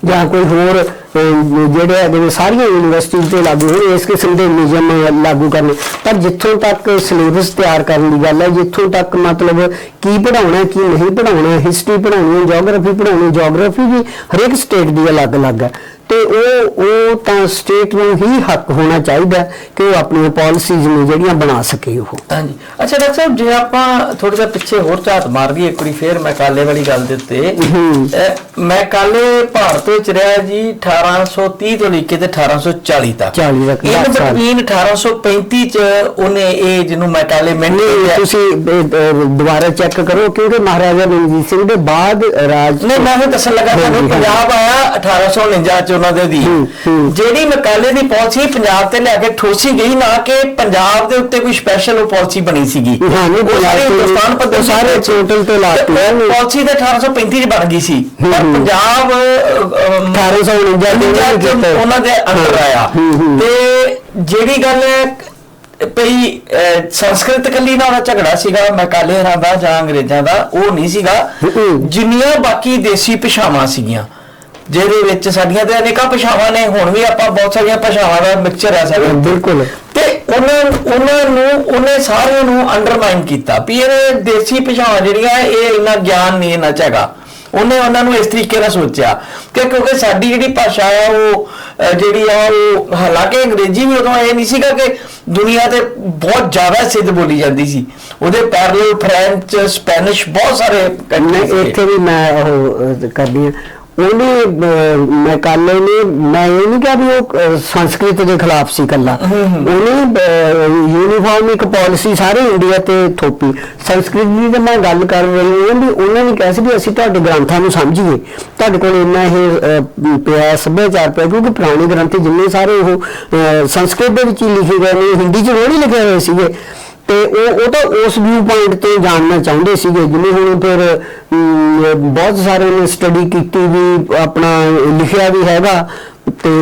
ਜਾਂ ਕੋਈ ਹੋਰ ਜਿਹੜੇ ਹੈਗੇ ਸਾਰੀਆਂ ਯੂਨੀਵਰਸਿਟੀ ਤੇ ਲਾਗੂ ਹੋਣ, ਇਸ ਕਿਸਮ ਦੇ ਨਿਯਮ ਲਾਗੂ ਕਰਨ। ਪਰ ਜਿੱਥੋਂ ਤੱਕ ਸਿਲੇਬਸ ਤਿਆਰ ਕਰਨ ਦੀ ਗੱਲ ਹੈ, ਜਿੱਥੋਂ ਤੱਕ ਮਤਲਬ ਕੀ ਪੜਾਉਣਾ ਕੀ ਨਹੀਂ ਪੜਾਉਣਾ ਹਿਸਟਰੀ ਪੜਾਉਣੀ ਹੈ ਜੀਓਗ੍ਰਾਫੀ ਪੜਾਉਣੀ ਜੀਓਗ੍ਰਾਫੀ ਵੀ ਹਰੇਕ ਸਟੇਟ ਦੀ ਅਲੱਗ-ਅਲੱਗ ਹੈ। ਤੇ ਉਹ ਉਹ ਤਾਂ ਸਟੇਟ ਨੂੰ ਹੀ ਹੱਕ ਹੋਣਾ ਚਾਹੀਦਾ ਕਿ ਉਹ ਆਪਣੀਆਂ ਪਾਲਿਸੀਜ਼ ਨੂੰ ਜਿਹੜੀਆਂ ਬਣਾ ਸਕੇ ਉਹ ਹਾਂਜੀ ਅੱਛਾ ਡਾਕਟਰ ਸਾਹਿਬ ਜੇ ਆਪਾਂ ਥੋੜਾ ਜਿਹਾ ਪਿੱਛੇ ਹੋਰ ਝਾਤ ਮਾਰ ਦਈਏ ਇੱਕ ਵਾਰੀ ਫੇਰ ਮੈਂ ਕਾਲੇ ਵਾਲੀ ਗੱਲ ਦੇ ਉੱਤੇ ਹੂੰ। ਅਹ, ਮੈਂ ਕਾਲੇ ਭਾਰਤ ਵਿੱਚ ਰਿਹਾ ਜੀ 1830 ਤੋਂ ਲੈ ਕੇ ਤੇ 1840 ਤੱਕ 40 ਤੱਕ, ਸਾਲ। ਬਿਟਵੀਨ 1835 ਚ ਉਹਨੇ ਇਹ ਜਿਹਨੂੰ ਮੈਂ ਕਾਲੇ ਮਿੰਟ ਨਹੀਂ ਤੁਸੀਂ ਦੁਬਾਰਾ ਚੈੱਕ ਕਰੋ ਕਿਉਂਕਿ ਮਹਾਰਾਜਾ ਰਣਜੀਤ ਸਿੰਘ ਦੇ ਬਾਅਦ ਰਾਜ ਨਹੀਂ ਮੈਂ ਉਹ ਦੱਸਣ ਲੱਗਾ ਤੁਹਾਨੂੰ। ਪੰਜਾਬ ਆਇਆ 1849 ਚ ਉਹਨਾਂ ਦੇ ਦੀ। ਜਿਹੜੀ ਮਕਾਲੇ ਦੀ ਪਾਲਿਸੀ ਪੰਜਾਬ ਤੇ ਲੈ ਕੇ ਠੋਸੀ ਗਈ ਨਾ ਕਿ ਪੰਜਾਬ ਦੇ ਉੱਤੇ ਕੋਈ ਸਪੈਸ਼ਲ ਉਹ ਪਾਲਿਸੀ ਬਣੀ ਸੀਗੀ ਹਿੰਦੁਸਤਾਨ ਪੱਧਰ ਸਾਰੇ ਤੇ- total ਤੇ ਲਾਤੀ ਤੇ ਉਹ ਉਹਨੇ। ਪਾਲਿਸੀ ਤੇ 1835 ਚ ਬਣ ਗਈ ਸੀ ਪਰ। ਪੰਜਾਬ ਅਹ, ਅਹ, 1849 ਦੇ ਪੰਜਾਬ ਚ ਕੀਤਾ। ਉਹਨਾਂ ਦੇ ਅੰਦਰ ਆਇਆ। ਤੇ ਜਿਹੜੀ ਗੱਲ ਹੈ ਪਈ ਸੰਸਕ੍ਰਿਤ ਕੱਲੀ ਨਾਲ ਝਗੜਾ ਸੀਗਾ ਮਕਾਲੇ ਦਾ ਜਾਂ ਅੰਗਰੇਜ਼ਾਂ ਦਾ ਉਹ ਨਹੀਂ ਸੀਗਾ। ਜਿੰਨੀਆਂ ਬਾਕੀ ਦੇਸੀ ਭਾਸ਼ਾਵਾਂ ਸੀਗੀਆਂ ਜਿਹਦੇ ਵਿੱਚ ਸਾਡੀਆਂ ਤੇ ਅਨੇਕਾਂ ਭਾਸ਼ਾਵਾਂ ਨੇ ਹੁਣ ਵੀ ਆਪਾਂ ਬਹੁਤ ਸਾਰੀਆਂ ਭਾਸ਼ਾਵਾਂ ਦਾ ਮਿਕਸਚਰ ਹੈ ਸਾਡੇ ਬਿਲਕੁਲ। ਤੇ ਉਹਨਾਂ ਉਹਨਾਂ ਨੂੰ ਉਹਨੇ ਸਾਰਿਆਂ ਨੂੰ ਅੰਡਰਮਾਈਨ ਕੀਤਾ ਵੀ ਇਹ ਦੇਸੀ ਭਾਸ਼ਾਵਾਂ ਜਿਹੜੀਆਂ ਇਹ ਇੰਨਾ ਗਿਆਨ ਨਹੀਂ ਇਹਨਾਂ ਚ ਹੈਗਾ ਉਹਨੇ ਉਹਨਾਂ ਨੂੰ ਇਸ ਤਰੀਕੇ ਨਾਲ ਸੋਚਿਆ ਕਿ ਕਿਉਂਕਿ ਸਾਡੀ ਜਿਹੜੀ ਭਾਸ਼ਾ ਆ ਉਹ ਜਿਹੜੀ ਆ ਉਹ ਹਾਲਾਂਕਿ ਅੰਗਰੇਜ਼ੀ ਵੀ ਉਦੋਂ ਇਹ ਨਹੀਂ ਸੀਗਾ ਕਿ ਦੁਨੀਆ ਤੇ ਬਹੁਤ ਜ਼ਿਆਦਾ ਸਿੱਧ ਬੋਲੀ ਜਾਂਦੀ ਸੀ। ਉਹਦੇ ਪੈਰਲਲ ਫ੍ਰੈਂਚ ਸਪੈਨਿਸ਼ ਬਹੁਤ ਸਾਰੇ। ਇੱਥੇ ਵੀ ਮੈਂ ਉਹ ਕਰਦੀ ਹਾਂ। ਉਹਨੇ ਮੈਂ ਕਾਲੇ ਨੇ ਮੈਂ ਇਹ ਨਹੀਂ ਕਿਹਾ ਵੀ ਉਹ ਸੰਸਕ੍ਰਿਤ ਦੇ ਖਿਲਾਫ ਸੀ ਕੱਲਾ ਉਹਨੇ ਯੂਨੀਫਾਰਮ ਇੱਕ ਪਾਲਿਸੀ ਸਾਰੇ ਇੰਡੀਆ ਤੇ ਥੋਪੀ। ਸੰਸਕ੍ਰਿਤ ਦੀ ਤਾਂ ਮੈਂ ਗੱਲ ਕਰ ਰਹੀ ਹਾਂ ਵੀ ਉਹਨਾਂ ਨੇ ਕਿਹਾ ਸੀ ਵੀ ਅਸੀਂ ਤੁਹਾਡੇ ਗ੍ਰੰਥਾਂ ਨੂੰ ਸਮਝੀਏ। ਤੁਹਾਡੇ ਕੋਲ ਇੰਨਾ ਇਹ ਪਿਆ ਸੱਭਿਆਚਾਰ ਪਿਆ ਕਿਉਂਕਿ ਪੁਰਾਣੇ ਗ੍ਰੰਥ ਜਿੰਨੇ ਸਾਰੇ ਉਹ ਸੰਸਕ੍ਰਿਤ ਦੇ ਵਿੱਚ ਹੀ ਲਿਖੇ ਗਏ ਨੇ ਹਿੰਦੀ 'ਚ ਥੋੜੀ ਲਿਖੇ ਹੋਏ ਸੀਗੇ। ਤੇ ਉਹ ਉਹ ਤਾਂ ਉਸ ਵਿਊ ਪੁਆਇੰਟ ਤੋਂ ਜਾਣਨਾ ਚਾਹੁੰਦੇ ਸੀਗੇ ਜਿਵੇਂ ਹੁਣ ਫਿਰ ਬਹੁਤ ਸਾਰੇ ਨੇ ਸਟੱਡੀ ਕੀਤੀ ਵੀ ਆਪਣਾ ਲਿਖਿਆ ਵੀ ਹੈਗਾ ਤੇ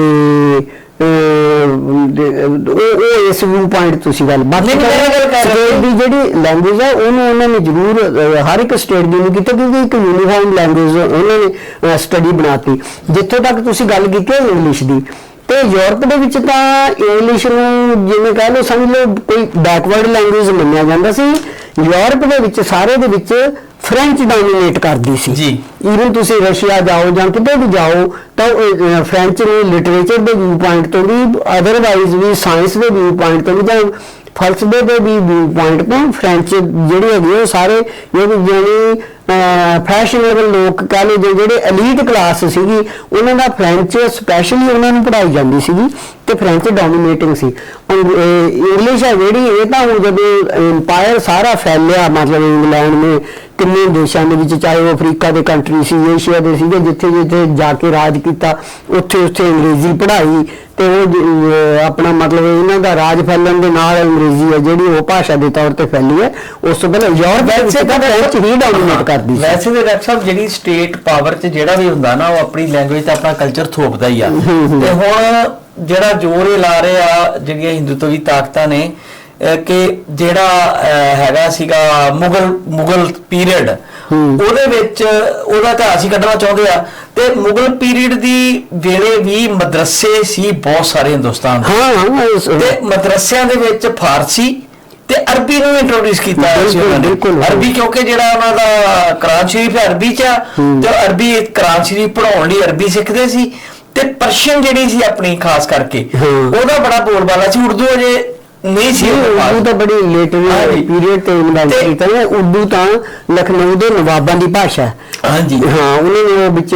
ਉਹ ਉਹ ਇਸ ਵਿਊ ਪੁਆਇੰਟ ਗੱਲ। ਬਾਕੀ ਮੈਂ ਇਹ ਗੱਲ ਦੀ ਜਿਹੜੀ ਲੈਂਗੁਏਜ ਹੈ ਉਹਨੂੰ ਉਹਨਾਂ ਨੇ ਜ਼ਰੂਰ ਹਰ ਇੱਕ ਸਟੇਟ ਦੀ ਨਹੀਂ ਕੀਤਾ ਕਿਉਂਕਿ ਇੱਕ ਯੂਨੀਫਾਰਮ ਲੈਂਗੁਏਜ ਉਹਨਾਂ ਨੇ ਸਟੱਡੀ ਬਣਾਤੀ। ਜਿੱਥੋਂ ਤੱਕ ਤੁਸੀਂ ਗੱਲ ਕੀਤੀ ਹੈ ਇੰਗਲਿਸ਼ ਦੀ। ਤੇ ਯੂਰਪ ਦੇ ਵਿੱਚ ਤਾਂ ਇੰਗਲਿਸ਼ ਨੂੰ ਜਿਵੇਂ ਕਹਿ ਲਓ ਸਮਝ ਲਓ ਕੋਈ ਬੈਕਵਰਡ ਲੈਂਗੁਏਜ ਮੰਨਿਆ ਜਾਂਦਾ ਸੀ ਯੂਰਪ ਦੇ ਵਿੱਚ ਸਾਰੇ ਦੇ ਵਿੱਚ ਫ੍ਰੈਂਚ ਡੋਮੀਨੇਟ ਕਰਦੀ ਸੀ ਜੀ। ਈਵਨ ਤੁਸੀਂ ਰਸ਼ੀਆ ਜਾਓ ਜਾਂ ਕਿਤੇ ਵੀ ਜਾਓ ਤਾਂ ਉਹ, ਫ੍ਰੈਂਚ ਨੂੰ ਲਿਟਰੇਚਰ ਦੇ ਵਿਊ ਪੁਆਇੰਟ ਤੋਂ ਵੀ ਅਦਰਵਾਈਜ਼ ਵੀ ਸਾਇੰਸ ਦੇ ਵਿਊ ਪੁਆਇੰਟ ਤੋਂ ਵੀ ਜਾਂ ਫਲਸਫੇ ਦੇ ਵੀ ਵਿਊ ਪੁਆਇੰਟ ਤੋਂ ਫ੍ਰੈਂਚ ਜਿਹੜੀ ਹੈਗੀ ਉਹ ਸਾਰੇ ਜਿਹੜੀ ਫੈਸ਼ਨੇਬਲ ਲੋਕ ਕਹ ਲਓ ਜੇ ਜਿਹੜੇ ਐਲੀਟ ਕਲਾਸ ਸੀਗੀ, ਉਹਨਾਂ ਦਾ ਫ੍ਰੈਂਚ ਸਪੈਸ਼ਲੀ ਉਹਨਾਂ ਨੂੰ ਪੜਾਈ ਜਾਂਦੀ ਸੀਗੀ। ਤੇ ਫ੍ਰੈਂਚ ਡੋਮੀਨੇਟਿੰਗ ਸੀ। ਇੰਗਲਿਸ਼ ਹੈ ਜਿਹੜੀ ਇਹ ਤਾਂ ਹੁਣ ਜਦੋਂ ਇੰਪਾਇਰ ਸਾਰਾ ਫੈਲਿਆ ਮਤਲਬ ਇੰਗਲੈਂਡ ਨੇ ਕਿੰਨੇ ਦੇਸ਼ਾਂ ਦੇ ਵਿੱਚ ਚਾਹੇ ਉਹ ਅਫਰੀਕਾ ਦੇ ਕੰਟਰੀ ਸੀ ਏਸ਼ੀਆ ਦੇ ਸੀਗੇ ਜਿੱਥੇ ਜਿੱਥੇ ਜਾ ਕੇ ਰਾਜ ਕੀਤਾ ਉੱਥੇ ਉੱਥੇ ਅੰਗਰੇਜ਼ੀ ਪੜ੍ਹਾਈ ਤੇ ਉਹ ਆਪਣਾ ਮਤਲਬ ਇਹਨਾਂ ਦਾ ਰਾਜ ਫੈਲਣ ਦੇ ਨਾਲ ਅੰਗਰੇਜ਼ੀ ਹੈ ਜਿਹੜੀ ਉਹ ਭਾਸ਼ਾ ਦੇ ਤੌਰ ਤੇ ਫੈਲੀ ਹੈ। ਉਸ ਤੋਂ ਪਹਿਲਾਂ ਯੂਰਪ ਦੇ ਵਿੱਚ ਤਾਂ ਫ੍ਰੈਂਚ ਹੀ ਡੋਮੀਨੇਟ ਕਰਦੀ ਸੀ। ਵੈਸੇ ਤੇ ਡਾਕਟਰ ਸਾਹਿਬ ਜਿਹੜੀ ਸਟੇਟ ਪਾਵਰ 'ਚ ਜਿਹੜਾ ਵੀ ਹੁੰਦਾ ਨਾ ਉਹ ਆਪਣੀ ਲੈਂਗੁਏਜ ਤੇ ਆਪਣਾ ਕਲਚਰ ਥੋਪਦਾ ਹੀ ਆ। ਤੇ ਹੁਣ ਜਿਹੜਾ ਜ਼ੋਰ ਇਹ ਲਾ ਰਹੇ ਆ ਜਿਹੜੀਆਂ ਹਿੰਦੂਤਵੀ ਤਾਕਤਾਂ ਨੇ ਕਿ ਜਿਹੜਾ ਹੈਗਾ ਸੀਗਾ ਮੁਗਲ ਮੁਗਲ ਪੀਰੀਅਡ ਉਹਦੇ ਵਿੱਚ ਉਹਦਾ ਇਤਿਹਾਸ ਹੀ ਕੱਢਣਾ ਚਾਹੁੰਦੇ ਆ। ਤੇ ਮੁਗਲ ਪੀਰੀਅਡ ਦੀ ਵੇਲੇ ਵੀ ਮਦਰਸੇ ਸੀ ਬਹੁਤ ਸਾਰੇ ਹਿੰਦੁਸਤਾਨ ਦੇ। ਤੇ ਮਦਰਸਿਆਂ ਦੇ ਵਿੱਚ ਫਾਰਸੀ ਤੇ ਅਰਬੀ ਨੂੰ ਇੰਟਰੋਡਿਊਸ ਕੀਤਾ ਸੀ ਉਹਨਾਂ ਨੇ। ਅਰਬੀ ਕਿਉਂਕਿ ਜਿਹੜਾ ਉਹਨਾਂ ਦਾ ਕੁਰਾਨ ਸ਼ਰੀਫ ਅਰਬੀ ਚ ਤੇ ਅਰਬੀ ਕੁਰਾਨ ਸ਼ਰੀਫ ਪੜਾਉਣ ਲਈ ਅਰਬੀ ਸਿੱਖਦੇ ਸੀ। ਤੇ ਪਰਸ਼ੀਅਨ ਜਿਹੜੀ ਸੀ ਆਪਣੀ ਖਾਸ ਕਰਕੇ। ਉਹਦਾ ਬੜਾ ਬੋਲਬਾਲਾ ਸੀ ਉਰਦੂ ਅਜੇ ਨਹੀਂ ਸੀ। ਉਰਦੂ ਤਾਂ ਬੜੀ ਲੇਟ ਹਾਂਜੀ। ਪੀਰੀਅਡ ਤੇ ਤੇ- ਕੀਤਾ ਹੈ ਉਰਦੂ ਤਾਂ ਲਖਨਊ ਦੇ ਨਵਾਬਾਂ ਦੀ ਭਾਸ਼ਾ ਹਾਂਜੀ ਹਾਂ ਉਹਨਾਂ ਨੇ ਉਹ ਵਿੱਚ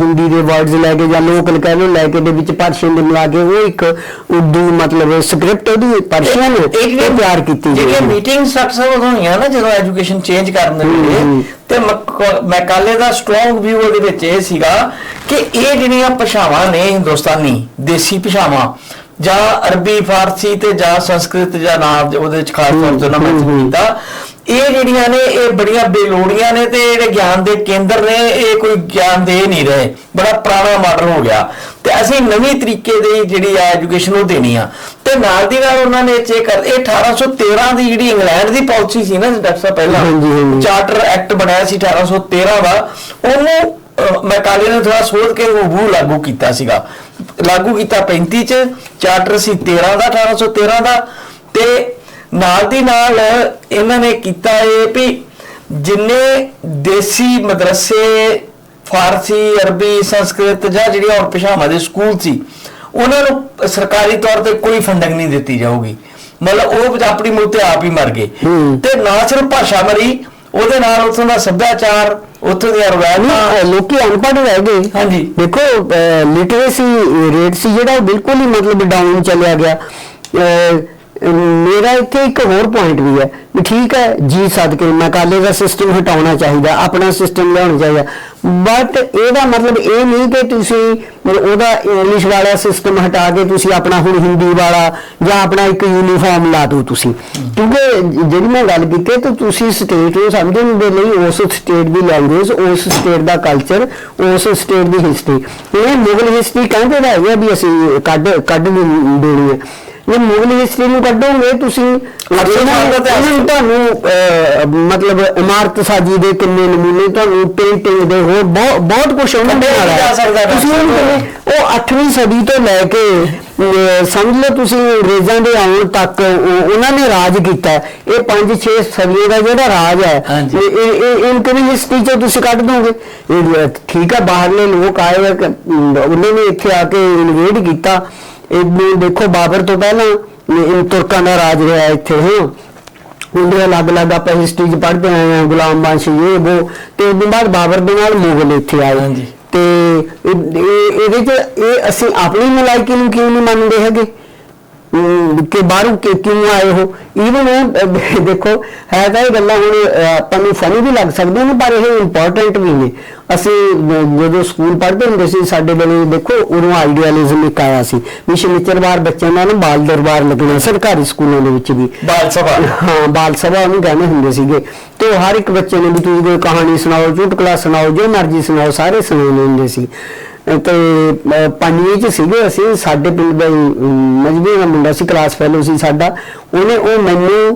ਹਿੰਦੀ ਦੇ ਵਰਡਸ ਲੈ ਕੇ ਜਾਂ ਲੋਕਲ ਕਹਿ ਲਓ ਲੈ ਕੇ ਦੇ ਵਿੱਚ ਪਰਸ਼ੀਅਨ ਦੇ ਮਿਲਾ ਕੇ ਉਹ ਇੱਕ ਉਰਦੂ ਮਤਲਬ ਸਕ੍ਰਿਪਟ ਉਹਦੀ ਪਰਸ਼ੀਅਨ ਇਹ ਉਹ ਤਿਆਰ ਕੀਤੀ ਜਿਹੜੀਆਂ ਗਈ ਹੈ। ਮੀਟਿੰਗ ਸਟਰਕਚਰ ਹੋਈਆਂ ਨਾ ਜਦੋਂ ਐਜੂਕੇਸ਼ਨ ਚੇਂਜ ਕਰਨ ਦੇ ਵੇਲੇ ਤੇ ਮਕ- ਮੈਕਾਲੇ ਦਾ ਸਟਰੋਂਗ ਵਿਊ ਉਹਦੇ ਵਿੱਚ ਇਹ ਸੀਗਾ ਕਿ ਇਹ ਜਿਹੜੀਆਂ ਭਾਸ਼ਾਵਾਂ ਨੇ ਹਿੰਦੁਸਤਾਨੀ ਦੇਸੀ ਭਾਸ਼ਾਵਾਂ ਜਾਂ ਅਰਬੀ ਫਾਰਸੀ ਤੇ ਜਾਂ ਸੰਸਕ੍ਰਿਤ ਜਾਂ ਨਾਮ ਉਹਦੇ ਵਿੱਚ ਖਾਸ ਤੌਰ ਤੇ ਉਹਨਾਂ ਮੈਂਸ਼ਨ ਕੀਤਾ। ਇਹ ਜਿਹੜੀਆਂ ਨੇ ਇਹ ਬੜੀਆਂ ਬੇਲੋੜੀਆਂ ਨੇ ਤੇ ਜਿਹੜੇ ਗਿਆਨ ਦੇ ਕੇਂਦਰ ਨੇ ਇਹ ਕੋਈ ਗਿਆਨ ਦੇ ਨਹੀਂ ਰਹੇ। ਬੜਾ ਪੁਰਾਣਾ ਮਾਡਰਨ ਹੋ ਗਿਆ। ਤੇ ਅਸੀਂ ਨਵੀਂ ਤਰੀਕੇ ਦੀ ਜਿਹੜੀ ਆ ਐਜੂਕੇਸ਼ਨ ਉਹ ਦੇਣੀ ਆ। ਤੇ ਨਾਲ ਦੀ ਨਾਲ ਉਹਨਾਂ ਨੇ ਚੇ ਕਰ ਇਹ 1813 ਦੀ ਜਿਹੜੀ ਇੰਗਲੈਂਡ ਦੀ ਪਾਲਿਸੀ ਸੀ ਨਾ ਡਾਕਟਰ ਸਾਹਿਬ ਪਹਿਲਾਂ। ਚਾਰਟਰ ਐਕਟ ਬਣਾਇਆ ਸੀ 1813 ਦਾ ਉਹਨੂੰ ਮੈਕਾਲੇ ਨੇ ਥੋੜਾ ਸੋਧ ਕੇ ਉਹ ਲਾਗੂ ਕੀਤਾ ਸੀਗਾ। ਲਾਗੂ ਕੀਤਾ 35 ਚ ਚਾਰਟਰ ਸੀ 13 ਦਾ 1813 ਦਾ। ਤੇ ਨਾਲ ਦੀ ਨਾਲ ਇਹਨਾਂ ਨੇ ਕੀਤਾ ਇਹ ਵੀ ਜਿੰਨੇ ਦੇਸੀ ਮਦਰਸੇ ਫਾਰਸੀ ਅਰਬੀ ਸੰਸਕ੍ਰਿਤ ਜਾਂ ਜਿਹੜੀਆਂ ਹੋਰ ਭਾਸ਼ਾਵਾਂ ਦੇ ਸਕੂਲ ਸੀ ਉਹਨਾਂ ਨੂੰ ਸਰਕਾਰੀ ਤੌਰ ਤੇ ਕੋਈ ਫੰਡਿੰਗ ਨਹੀਂ ਦਿੱਤੀ ਜਾਊਗੀ। ਮਤਲਬ ਉਹ ਆਪਣੀ ਮੁੱਲ ਤੇ ਆਪ ਹੀ ਮਰ ਗਏ। ਤੇ ਨਾ ਸਿਰਫ ਭਾਸ਼ਾ ਮਰੀ ਉਹਦੇ ਨਾਲ ਉੱਥੋਂ ਦਾ ਸੱਭਿਆਚਾਰ ਉੱਥੋਂ ਦੀਆਂ ਰਵਾਇਤਾਂ। ਲੋਕੀ ਅਨਪੜ੍ਹ ਰਹਿ ਗਏ। ਹਾਂਜੀ। ਦੇਖੋ ਲਿਟਰੇਸੀ ਰੇਟ ਸੀ ਜਿਹੜਾ ਬਿਲਕੁਲ ਹੀ ਮਤਲਬ ਡਾਊਨ ਚੱਲਿਆ ਗਿਆ। ਮੇਰਾ ਇੱਥੇ ਇੱਕ ਹੋਰ ਪੁਆਇੰਟ ਵੀ ਹੈ ਵੀ ਠੀਕ ਹੈ, ਜੀ ਸਦਕੇ ਮਕਾਲੇ ਦਾ ਸਿਸਟਮ ਹਟਾਉਣਾ ਚਾਹੀਦਾ, ਆਪਣਾ ਸਿਸਟਮ ਲਿਆਉਣਾ ਚਾਹੀਦਾ। ਬਟ ਇਹਦਾ ਮਤਲਬ ਇਹ ਨਹੀਂ ਕਿ ਤੁਸੀਂ ਉਹਦਾ ਇੰਗਲਿਸ਼ ਵਾਲਾ ਸਿਸਟਮ ਹਟਾ ਕੇ ਤੁਸੀਂ ਆਪਣਾ ਹੁਣ ਹਿੰਦੀ ਵਾਲਾ ਜਾਂ ਆਪਣਾ ਇੱਕ ਯੂਨੀਫਾਰਮ ਲਾ ਦਿਓ ਤੁਸੀਂ। ਕਿਉਂਕਿ ਜਿਹੜੀ ਮੈਂ ਗੱਲ ਕੀਤੀ, ਤਾਂ ਤੁਸੀਂ ਸਟੇਟ ਨੂੰ ਸਮਝਣ ਦੇ ਲਈ ਉਸ ਸਟੇਟ ਦੀ ਲੈਂਗੁਏਜ ਉਸ ਸਟੇਟ ਦਾ ਕਲਚਰ ਉਸ ਸਟੇਟ ਦੀ ਹਿਸਟਰੀ ਇਹ ਮੁਗਲ ਹਿਸਟਰੀ ਕਹਿੰਦੇ ਤਾਂ ਹੈਗੇ ਆ ਵੀ ਅਸੀਂ ਕੱਢ ਕੱਢ ਦੇਣੀ ਹੈ। ਇਹ ਮੁਗਲ ਹਿਸਟਰੀ ਨੂੰ ਕੱਢੋਗੇ ਤੁਸੀਂ ਤੁਹਾਨੂੰ ਮਤਲਬ ਇਮਾਰਤ ਸਾਜੀ ਦੇ ਕਿੰਨੇ ਨਮੂਨੇ ਤੁਹਾਨੂੰ ਪੇਂਟਿੰਗ ਦੇ ਹੋਰ ਬਹੁਤ ਬਹੁਤ ਕੁਝ ਉਹਨਾਂ ਨੇ ਕੱਢਿਆ ਬਣਾਇਆ ਜਾ ਸਕਦਾ ਹੈ। ਤੁਸੀਂ ਉਹ 8ਵੀਂ ਸਦੀ ਤੋਂ ਲੈ ਕੇ ਸਮਝ ਲਓ ਤੁਸੀਂ ਅੰਗਰੇਜ਼ਾਂ ਦੇ ਆਉਣ ਤੱਕ ਉਹ- ਉਹਨਾਂ ਨੇ ਰਾਜ ਕੀਤਾ ਹੈ। ਇਹ 5-6 ਸਦੀਆਂ ਦਾ ਜਿਹੜਾ ਰਾਜ ਹੈ। ਇਹ ਇਹ- ਇਨਕਮ ਹਿਸਟਰੀ ਚੋਂ ਤੁਸੀਂ ਕੱਢ ਦੋਗੇ ਠੀਕ ਹੈ ਬਾਹਰਲੇ ਲੋਕ ਆਏ ਉਹਨਾਂ ਨੇ ਇੱਥੇ ਆ ਕੇ ਇਨਵੇਡ ਕੀਤਾ ਇਹ ਦੇਖੋ ਬਾਬਰ ਤੋਂ ਪਹਿਲਾਂ ਇਹ- ਤੁਰਕਾਂ ਦਾ ਰਾਜ ਰਿਹਾ ਇੱਥੇ ਹਾਂ। ਉਹਦੇ ਅਲੱਗ-ਅਲੱਗ ਆਪਾਂ ਹਿਸਟਰੀ 'ਚ ਪੜ੍ਹਦੇ ਆਏ ਹਾਂ ਗੁਲਾਮ ਬਾਦਸ਼ਾਹ ਇਹ ਉਹ। ਤੇ ਉਸ ਬਾਅਦ ਬਾਬਰ ਦੇ ਨਾਲ ਮੁਗਲ ਇੱਥੇ ਆਏ। ਹਾਂਜੀ। ਤੇ ਇਹ- ਇਹ- ਇਹਦੇ 'ਚ ਇਹ ਅਸੀਂ ਆਪਣੀ ਮਲਾਇਕੀ ਨੂੰ ਕਿਉਂ ਨਹੀਂ ਮੰਨਦੇ ਹੈਗੇ? ਕਿ ਬਾਹਰੋਂ ਕਿ ਕਿਉਂ ਆਏ ਹੋ ਈਵਨ ਉਹ ਦੇਖੋ ਹੈ ਤਾਂ ਇਹ ਗੱਲਾਂ ਹੁਣ ਆਪਾਂ ਨੂੰ ਫਨੀ ਵੀ ਲੱਗ ਸਕਦੀਆਂ ਨੇ ਪਰ ਇਹ ਇੰਪੋਰਟੈਂਟ ਵੀ ਨੇ। ਅਸੀਂ ਜਦੋਂ ਸਕੂਲ ਪੜ੍ਹਦੇ ਹੁੰਦੇ ਸੀ ਸਾਡੇ ਵੇਲੇ ਦੇਖੋ ਉਦੋਂ ਆਈਡੀਅਲਿਜ਼ਮ ਇੱਕ ਆਇਆ ਸੀ। ਵੀ ਸ਼ਨੀਚਰਵਾਰ ਬੱਚਿਆਂ ਦਾ ਨਾ ਬਾਲ ਦਰਬਾਰ ਲੱਗਣਾ ਸਰਕਾਰੀ ਸਕੂਲਾਂ ਦੇ ਵਿੱਚ ਵੀ। ਬਾਲ ਸਭਾ। ਹਾਂ ਬਾਲ ਸਭਾ ਉਹਨੂੰ ਕਹਿੰਦੇ ਹੁੰਦੇ ਸੀਗੇ। ਤੇ ਹਰ ਇੱਕ ਬੱਚੇ ਨੂੰ ਵੀ ਤੁਸੀਂ ਕੋਈ ਕਹਾਣੀ ਸੁਣਾਓ ਚੁਟਕਲਾ ਸੁਣਾਓ ਜੋ ਮਰਜ਼ੀ ਸੁਣਾਓ ਸਾਰੇ ਸੁਣਾਉਂਦੇ ਹੁੰਦੇ ਸੀ। ਤੇ ਪੰਜਵੀਂ ਚ ਸੀਗੇ ਅਸੀਂ, ਸਾਡੇ ਪਿੰਡ ਦਾ ਮਜਬੀ ਦਾ ਮੁੰਡਾ ਸੀ ਕਲਾਸ ਫੈਲੋ ਸੀ ਸਾਡਾ। ਉਹਨੇ ਉਹ ਮੈਨੂੰ,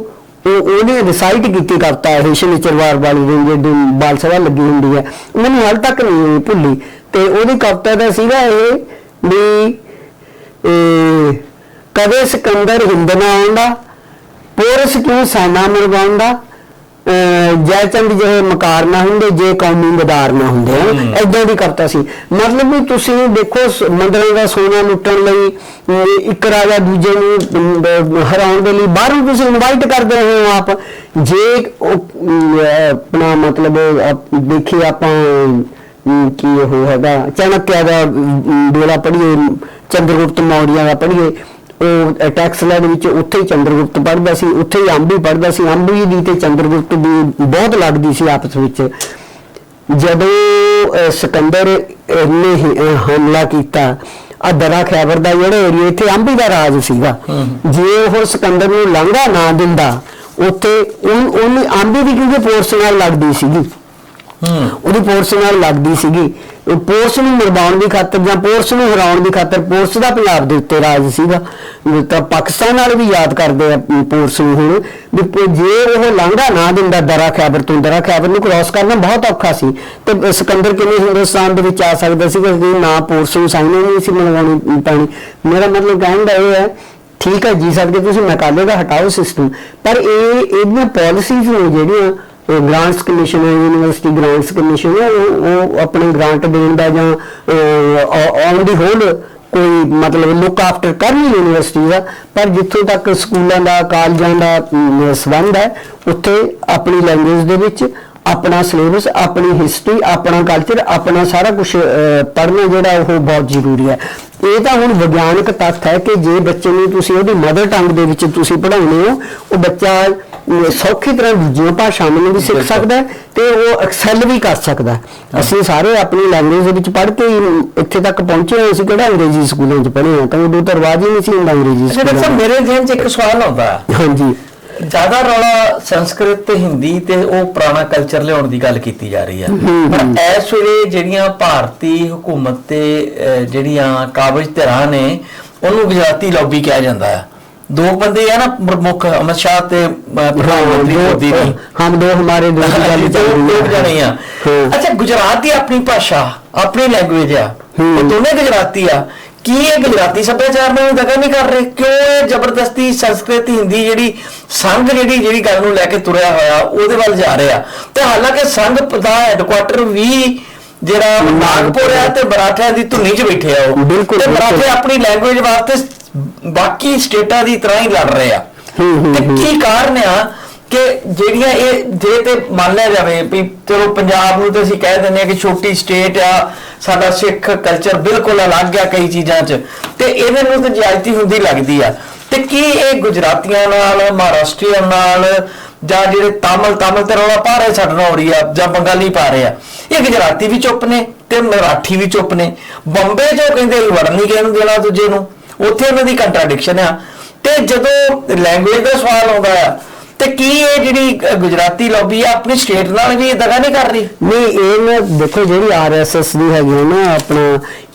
ਉਹ, ਉਹਨੇ ਰਿਸਾਈਟ ਕੀਤੀ ਕਰਤਾ, ਇਹ ਸ਼ਨੀਚਰਵਾਰ ਵਾਲੀ ਦਿਨ ਜਿਹੜੀ ਬਾਲ ਸਭਾ ਲੱਗੀ ਹੁੰਦੀ ਹੈ। ਮੈਨੂੰ ਹਾਲ ਤੱਕ ਨਹੀਂ ਭੁੱਲੀ। ਤੇ ਉਹਦੀ ਕਵਿਤਾ ਦਾ ਸੀਗਾ ਇਹ ਵੀ ਕਦੇ ਸਿਕੰਦਰ ਹਿੰਦ ਨਾ ਆਉਂਦਾ, ਪੋਰਸ ਕਿਉਂ ਸੈਨਾ ਮਰਵਾਉਂਦਾ ਜੈ ਚੰਦ ਜਿਹੇ ਮਕਾਰ ਨਾ ਹੁੰਦੇ ਜੇ ਕੌਮੀ ਮਦਾਰ ਨਾ ਹੁੰਦੇ। ਐਦਾਂ ਦੀ ਕਰਤਾ ਸੀ। ਮਤਲਬ ਵੀ ਤੁਸੀਂ ਦੇਖੋ ਮੰਦਰਾਂ ਦਾ ਸੋਨਾ ਲੁੱਟਣ ਲਈ ਇੱਕ ਰਾਜਾ ਦੂਜੇ ਨੂੰ ਹਰਾਉਣ ਦੇ ਲਈ ਬਾਹਰੋਂ ਤੁਸੀਂ ਇਨਵਾਈਟ ਕਰਦੇ ਹੋ ਆਪ। ਜੇ ਆਪਣਾ ਮਤਲਬ ਦੇਖੀਏ ਆਪਾਂ ਕੀ ਉਹ ਹੈਗਾ ਚਾਣਕਿਆ ਦਾ ਡੋਲਾ ਪੜ੍ਹੀਏ ਚੰਦਰਗੁਪਤ ਮੌਰੀਆ ਦਾ ਪੜ੍ਹੀਏ। ਉਹ ਟੈਕਸ ਲੈ ਦੇ ਵਿੱਚ ਉੱਥੇ ਹੀ ਚੰਦਰਗੁਪਤ ਪੜ੍ਹਦਾ ਸੀ ਉੱਥੇ ਹੀ ਅੰਬੀ ਪੜ੍ਹਦਾ ਸੀ ਅੰਬੀ ਦੀ ਤੇ ਚੰਦਰਗੁਪਤ ਦੀ ਬਹੁਤ ਲੱਗਦੀ ਸੀ ਆਪਸ ਵਿੱਚ। ਜਦੋਂ ਸਿਕੰਦਰ ਨੇ ਹਮਲਾ ਕੀਤਾ ਆ ਦਰਾ ਖੈਬਰ ਦਾ ਜਿਹੜਾ ਏਰੀਆ ਇੱਥੇ ਅੰਬੀ ਦਾ ਰਾਜ ਸੀਗਾ। ਜੇ ਉਹ ਸਿਕੰਦਰ ਨੂੰ ਲੰਘਾ ਨਾ ਦਿੰਦਾ ਉੱਥੇ ਉਹ ਉਹਨੇ ਅੰਬੀ ਦੀ ਕਿਉਂਕਿ ਫੋਰਸ ਨਾਲ ਲੱਗਦੀ ਸੀਗੀ। ਉਹਦੀ ਪੋਰਸ ਨਾਲ ਲੱਗਦੀ ਸੀਗੀ। ਪੋਰਸ ਨੂੰ ਮਰਵਾਉਣ ਦੀ ਖਾਤਰ ਜਾਂ ਪੋਰਸ ਨੂੰ ਹਰਾਉਣ ਦੀ ਖਾਤਰ ਪੋਰਸ ਦਾ ਪੰਜਾਬ ਦੇ ਉੱਤੇ ਰਾਜ ਸੀਗਾ। ਤਾਂ ਪਾਕਿਸਤਾਨ ਵਾਲੇ ਵੀ ਯਾਦ ਕਰਦੇ ਆ ਪੋਰਸ ਨੂੰ ਹੁਣ। ਵੀ ਜੇ ਉਹ ਲਾਂਘਾ ਨਾ ਦਿੰਦਾ ਦਰਾ ਖੈਬਰ ਤੋਂ, ਦਰਾ ਖੈਬਰ ਨੂੰ ਕ੍ਰਾਸ ਕਰਨਾ ਬਹੁਤ ਔਖਾ ਸੀ। ਤੇ ਸਿਕੰਦਰ ਕਿਵੇਂ ਹਿੰਦੁਸਤਾਨ ਦੇ ਵਿੱਚ ਆ ਸਕਦਾ ਸੀਗਾ ਕਿ ਨਾ ਪੋਰਸ ਨੂੰ ਸਾਈਨ ਨਹੀਂ ਸੀ ਮੰਗਵਾਉਣੀ ਪੈਣੀ। ਮੇਰਾ ਮਤਲਬ ਕਹਿਣ ਦਾ ਇਹ ਹੈ, ਠੀਕ ਹੈ ਜੀ ਸਕਦੇ ਤੁਸੀਂ ਮੈਕਾਲੇ ਦਾ ਹਟਾਓ ਸਿਸਟਮ ਪਰ ਇਹ, ਇਹਦੀਆਂ ਪਾਲਿਸੀਜ਼ ਨੇ ਜਿਹੜੀਆਂ ਗ੍ਰਾਂਟਸ ਕਮਿਸ਼ਨ ਹੈ ਯੂਨੀਵਰਸਿਟੀ ਗ੍ਰਾਂਟਸ ਕਮਿਸ਼ਨ ਹੈ ਉਹ ਆਪਣੇ ਗ੍ਰਾਂਟ ਦੇਣ ਦਾ ਜਾਂ ਔਨ ਦੀ ਹੋਲ ਕੋਈ ਮਤਲਬ ਲੁੱਕ ਆਫਟਰ ਕਰਨੀ ਯੂਨੀਵਰਸਿਟੀ ਦਾ ਪਰ ਜਿੱਥੋਂ ਤੱਕ ਸਕੂਲਾਂ ਦਾ ਕਾਲਜਾਂ ਦਾ ਅਮ, ਸੰਬੰਧ ਹੈ ਉੱਥੇ ਆਪਣੀ ਲੈਂਗੁਏਜ ਦੇ ਵਿੱਚ ਆਪਣਾ ਸਿਲੇਬਸ ਆਪਣੀ ਹਿਸਟਰੀ ਆਪਣਾ ਕਲਚਰ ਆਪਣਾ ਸਾਰਾ ਕੁਝ ਪੜ੍ਹਨਾ ਜਿਹੜਾ ਉਹ ਬਹੁਤ ਜ਼ਰੂਰੀ ਹੈ। ਇਹ ਤਾਂ ਹੁਣ ਵਿਗਿਆਨਕ ਤੱਥ ਹੈ ਕਿ ਜੇ ਬੱਚੇ ਨੂੰ ਤੁਸੀਂ ਉਹਦੀ ਮਦਰ ਟੰਗ ਦੇ ਵਿੱਚ ਤੁਸੀਂ ਪੜ੍ਹਾਉਂਦੇ ਹੋ ਉਹ ਬੱਚਾ ਸੌਖੀ ਤਰ੍ਹਾਂ ਦੂਜੀਆਂ ਭਾਸ਼ਾਵਾਂ ਨੂੰ ਵੀ ਸਿੱਖ। ਸਕਦਾ ਤੇ ਉਹ ਐਕਸੈਲ ਵੀ ਕਰ ਸਕਦਾ। ਅਸੀਂ ਸਾਰੇ ਆਪਣੀ ਲੈਂਗੁਏਜ ਦੇ ਵਿੱਚ ਪੜ੍ਹ ਕੇ ਇੱਥੇ ਤੱਕ ਪਹੁੰਚੇ ਹਾਂ ਅਸੀਂ ਕਿਹੜਾ ਅੰਗਰੇਜ਼ੀ ਸਕੂਲਾਂ 'ਚ ਪੜ੍ਹੇ ਹਾਂ ਤਾਂ ਉਦੋਂ ਤਾਂ ਰਿਵਾਜ ਹੀ ਨਹੀਂ ਸੀ ਹੁੰਦਾ ਅੰਗਰੇਜ਼ੀ ਸਕੂਲਾਂ ਮੇਰੇ ਜ਼ਿਹਨ 'ਚ ਇੱਕ ਸਵਾਲ ਆਉਂਦਾ। ਹਾਂਜੀ ਜ਼ਿਆਦਾ ਰੌਲਾ ਸੰਸਕ੍ਰਿਤ ਤੇ ਹਿੰਦੀ ਤੇ ਉਹ ਪੁਰਾਣਾ ਕਲਚਰ ਲਿਆਉਣ ਦੀ ਗੱਲ ਕੀਤੀ ਜਾ ਰਹੀ ਆ ਹੂੰ, ਪਰ। ਇਸ ਵੇਲੇ ਜਿਹੜੀਆਂ ਭਾਰਤੀ ਹਕੂਮਤ ਤੇ ਜਿਹੜੀਆਂ ਕਾਬਜ ਧਿਰਾਂ ਨੇ ਉਹਨੂੰ ਗੁਜਰਾਤੀ ਲੌਬੀ ਕਿਹਾ ਜਾਂਦਾ ਹੈ ਦੋ ਬੰਦੇ ਆ ਨਾ ਪ੍ਰਮੁੱਖ ਅਮਿਤ ਸ਼ਾਹ ਤੇ ਅਹ, ਪ੍ਰਧਾਨ ਮੰਤਰੀ ਮੋਦੀ ਦੀ ਹਮ ਦੋ ਹਮਾਰੇ ਦੋ ਗੱਲ ਦੋ। ਜਣੇ ਆ। ਅੱਛਾ ਗੁਜਰਾਤ ਦੀ ਆਪਣੀ ਭਾਸ਼ਾ ਆਪਣੀ ਲੈਂਗੁਏਜ ਆ। ਉਹ ਦੋਨੇ ਗੁਜਰਾਤੀ ਆ ਕੀ ਇਹ ਗੁਜਰਾਤੀ ਸੱਭਿਆਚਾਰ ਨੂੰ ਦਗਾ ਨਹੀਂ ਕਰ ਰਹੇ ਕਿਉਂ ਇਹ ਜ਼ਬਰਦਸਤੀ ਸੰਸਕ੍ਰਿਤ ਹਿੰਦੀ ਜਿਹੜੀ ਸੰਘ ਜਿਹੜੀ ਜਿਹੜੀ ਗੱਲ ਨੂੰ ਲੈ ਕੇ ਤੁਰਿਆ ਹੋਇਆ ਉਹਦੇ ਵੱਲ ਜਾ ਰਿਹਾ ਤੇ ਹਾਲਾਂਕਿ ਸੰਘ ਦਾ ਹੈਡਕੁਆਟਰ ਵੀ ਜਿਹੜਾ ਨਾਗਪੁਰ ਆ ਤੇ ਮਰਾਠਿਆਂ ਦੀ ਧੁਨੀ 'ਚ ਬੈਠੇ ਆ ਉਹ ਤੇ ਬਿਲਕੁਲ। ਮਰਾਠੇ ਆਪਣੀ ਲੈਂਗੁਏਜ ਵਾਸਤੇ ਬਾਕੀ ਸਟੇਟਾਂ ਦੀ ਤਰ੍ਹਾਂ ਹੀ ਲੜ ਰਹੇ ਆ। ਤੇ। ਕੀ ਕਾਰਨ ਆ ਕਿ ਜਿਹੜੀਆਂ ਇਹ ਜੇ ਤੇ ਮੰਨ ਲਿਆ ਜਾਵੇ ਵੀ ਚਲੋ ਪੰਜਾਬ ਨੂੰ ਤੇ ਅਸੀਂ ਕਹਿ ਦਿੰਦੇ ਆ ਕਿ ਛੋਟੀ ਸਟੇਟ ਆ ਸਾਡਾ ਸਿੱਖ ਕਲਚਰ ਬਿਲਕੁਲ ਅਲੱਗ ਆ ਕਈ ਚੀਜ਼ਾਂ 'ਚ ਤੇ ਇਹਦੇ ਨੂੰ ਤੇ ਜਾਇਤੀ ਹੁੰਦੀ ਲੱਗਦੀ ਆ। ਤੇ ਕੀ ਇਹ ਗੁਜਰਾਤੀਆਂ ਨਾਲ ਮਹਾਰਾਸ਼ਟਰੀਅਨ ਨਾਲ ਜਾਂ ਜਿਹੜੇ ਤਾਮਿਲ ਤਾਮਿਲ ਤੇ ਰੌਲਾ ਪਾ ਰਹੇ ਨਾਲ ਹੋ ਰਹੀ ਆ ਜਾਂ ਬੰਗਾਲੀ ਪਾ ਰਹੇ ਆ ਇਹ ਗੁਜਰਾਤੀ ਵੀ ਚੁੱਪ ਨੇ ਤੇ ਮਰਾਠੀ ਵੀ ਚੁੱਪ ਨੇ। ਬੰਬੇ ਉਹ ਕਹਿੰਦੇ ਨਹੀਂ ਕਿਹਨੂੰ ਦੇਣਾ ਦੂਜੇ ਨੂੰ? ਉੱਥੇ ਉਹਨਾਂ ਦੀ ਕੰਟਰਡਿਕਸ਼ਨ ਆ। ਤੇ ਜਦੋਂ ਲੈਂਗੁਏਜ ਦਾ ਸਵਾਲ ਆਉਂਦਾ ਆ ਤੇ ਕੀ ਇਹ ਜਿਹੜੀ ਅ, ਗੁਜਰਾਤੀ ਲੌਬੀ ਆ ਆਪਣੀ ਸਟੇਟ ਨਾਲ ਵੀ ਦਗਾ ਨਹੀਂ ਕਰ ਰਹੀ? ਨਹੀਂ ਇਹ ਨਾ ਦੇਖੋ ਜਿਹੜੀ ਆਰਐਸਐਸ ਦੀ ਹੈਗੀ ਨਾ ਆਪਣਾ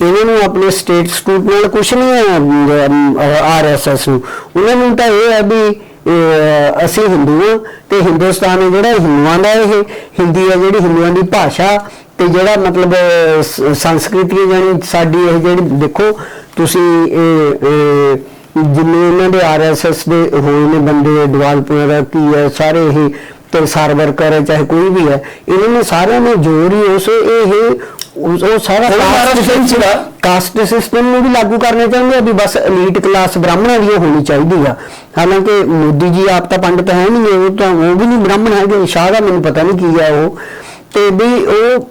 ਇਹਨਾਂ ਨੂੰ ਆਪਣੇ ਸਟੇਟ ਸਟੂਟ ਨਾਲ ਕੁਝ ਨਹੀਂ ਹੈ ਆਰਐਸਐਸ ਨੂੰ। ਉਹਨਾਂ ਨੂੰ ਤਾਂ ਇਹ ਹੈ ਵੀ ਅਸੀਂ ਹਿੰਦੂ ਹਾਂ ਤੇ ਹਿੰਦੁਸਤਾਨ ਜਿਹੜਾ ਹਿੰਦੂਆਂ ਦਾ ਇਹ ਹਿੰਦੀ ਹੈ ਜਿਹੜੀ ਹਿੰਦੂਆਂ ਦੀ ਭਾਸ਼ਾ ਤੇ ਜਿਹੜਾ ਮਤਲਬ ਸੰਸਕ੍ਰਿਤੀ ਹੈ ਜਾਨੀ ਸਾਡੀ ਇਹ ਜਿਹੜੀ ਦੇਖੋ ਤੁਸੀਂ ਇਹ ਜਿੰਨੇ ਇਹਨਾਂ ਦੇ ਆਰਐਸਐਸ ਦੇ ਹੋਏ ਨੇ ਬੰਦੇ ਡਿਵੈਲਪਰ ਕੀ ਹੈ ਸਾਰੇ ਇਹ ਤੇ ਸਰਵਰ ਕਰੇ ਚਾਹੇ ਕੋਈ ਵੀ ਹੈ ਇਹਨਾਂ ਨੇ ਸਾਰਿਆਂ ਨੇ ਜ਼ੋਰ ਹੀ ਉਸ ਇਹ ਉਹ ਸਾਰਾ। ਕਾਸਟ ਸਿਸਟਮ ਨੂੰ ਵੀ ਲਾਗੂ ਕਰਨੇ ਚਾਹੁੰਦੇ ਆ ਵੀ ਬਸ ਐਲੀਟ ਕਲਾਸ ਬ੍ਰਾਹਮਣਾਂ ਦੀ ਹੋਣੀ ਚਾਹੀਦੀ ਆ ਹਾਲਾਂਕਿ ਮੋਦੀ ਜੀ ਆਪ ਤਾਂ ਪੰਡਤ ਹੈ ਨਹੀਂ ਉਹ ਤਾਂ ਉਹ ਵੀ ਨਹੀਂ ਬ੍ਰਾਹਮਣ ਹੈਗੇ ਸ਼ਾਹ ਦਾ ਮੈਨੂੰ ਪਤਾ ਨਹੀਂ ਕੀ ਹੈ ਉਹ ਤੇ ਵੀ ਉਹ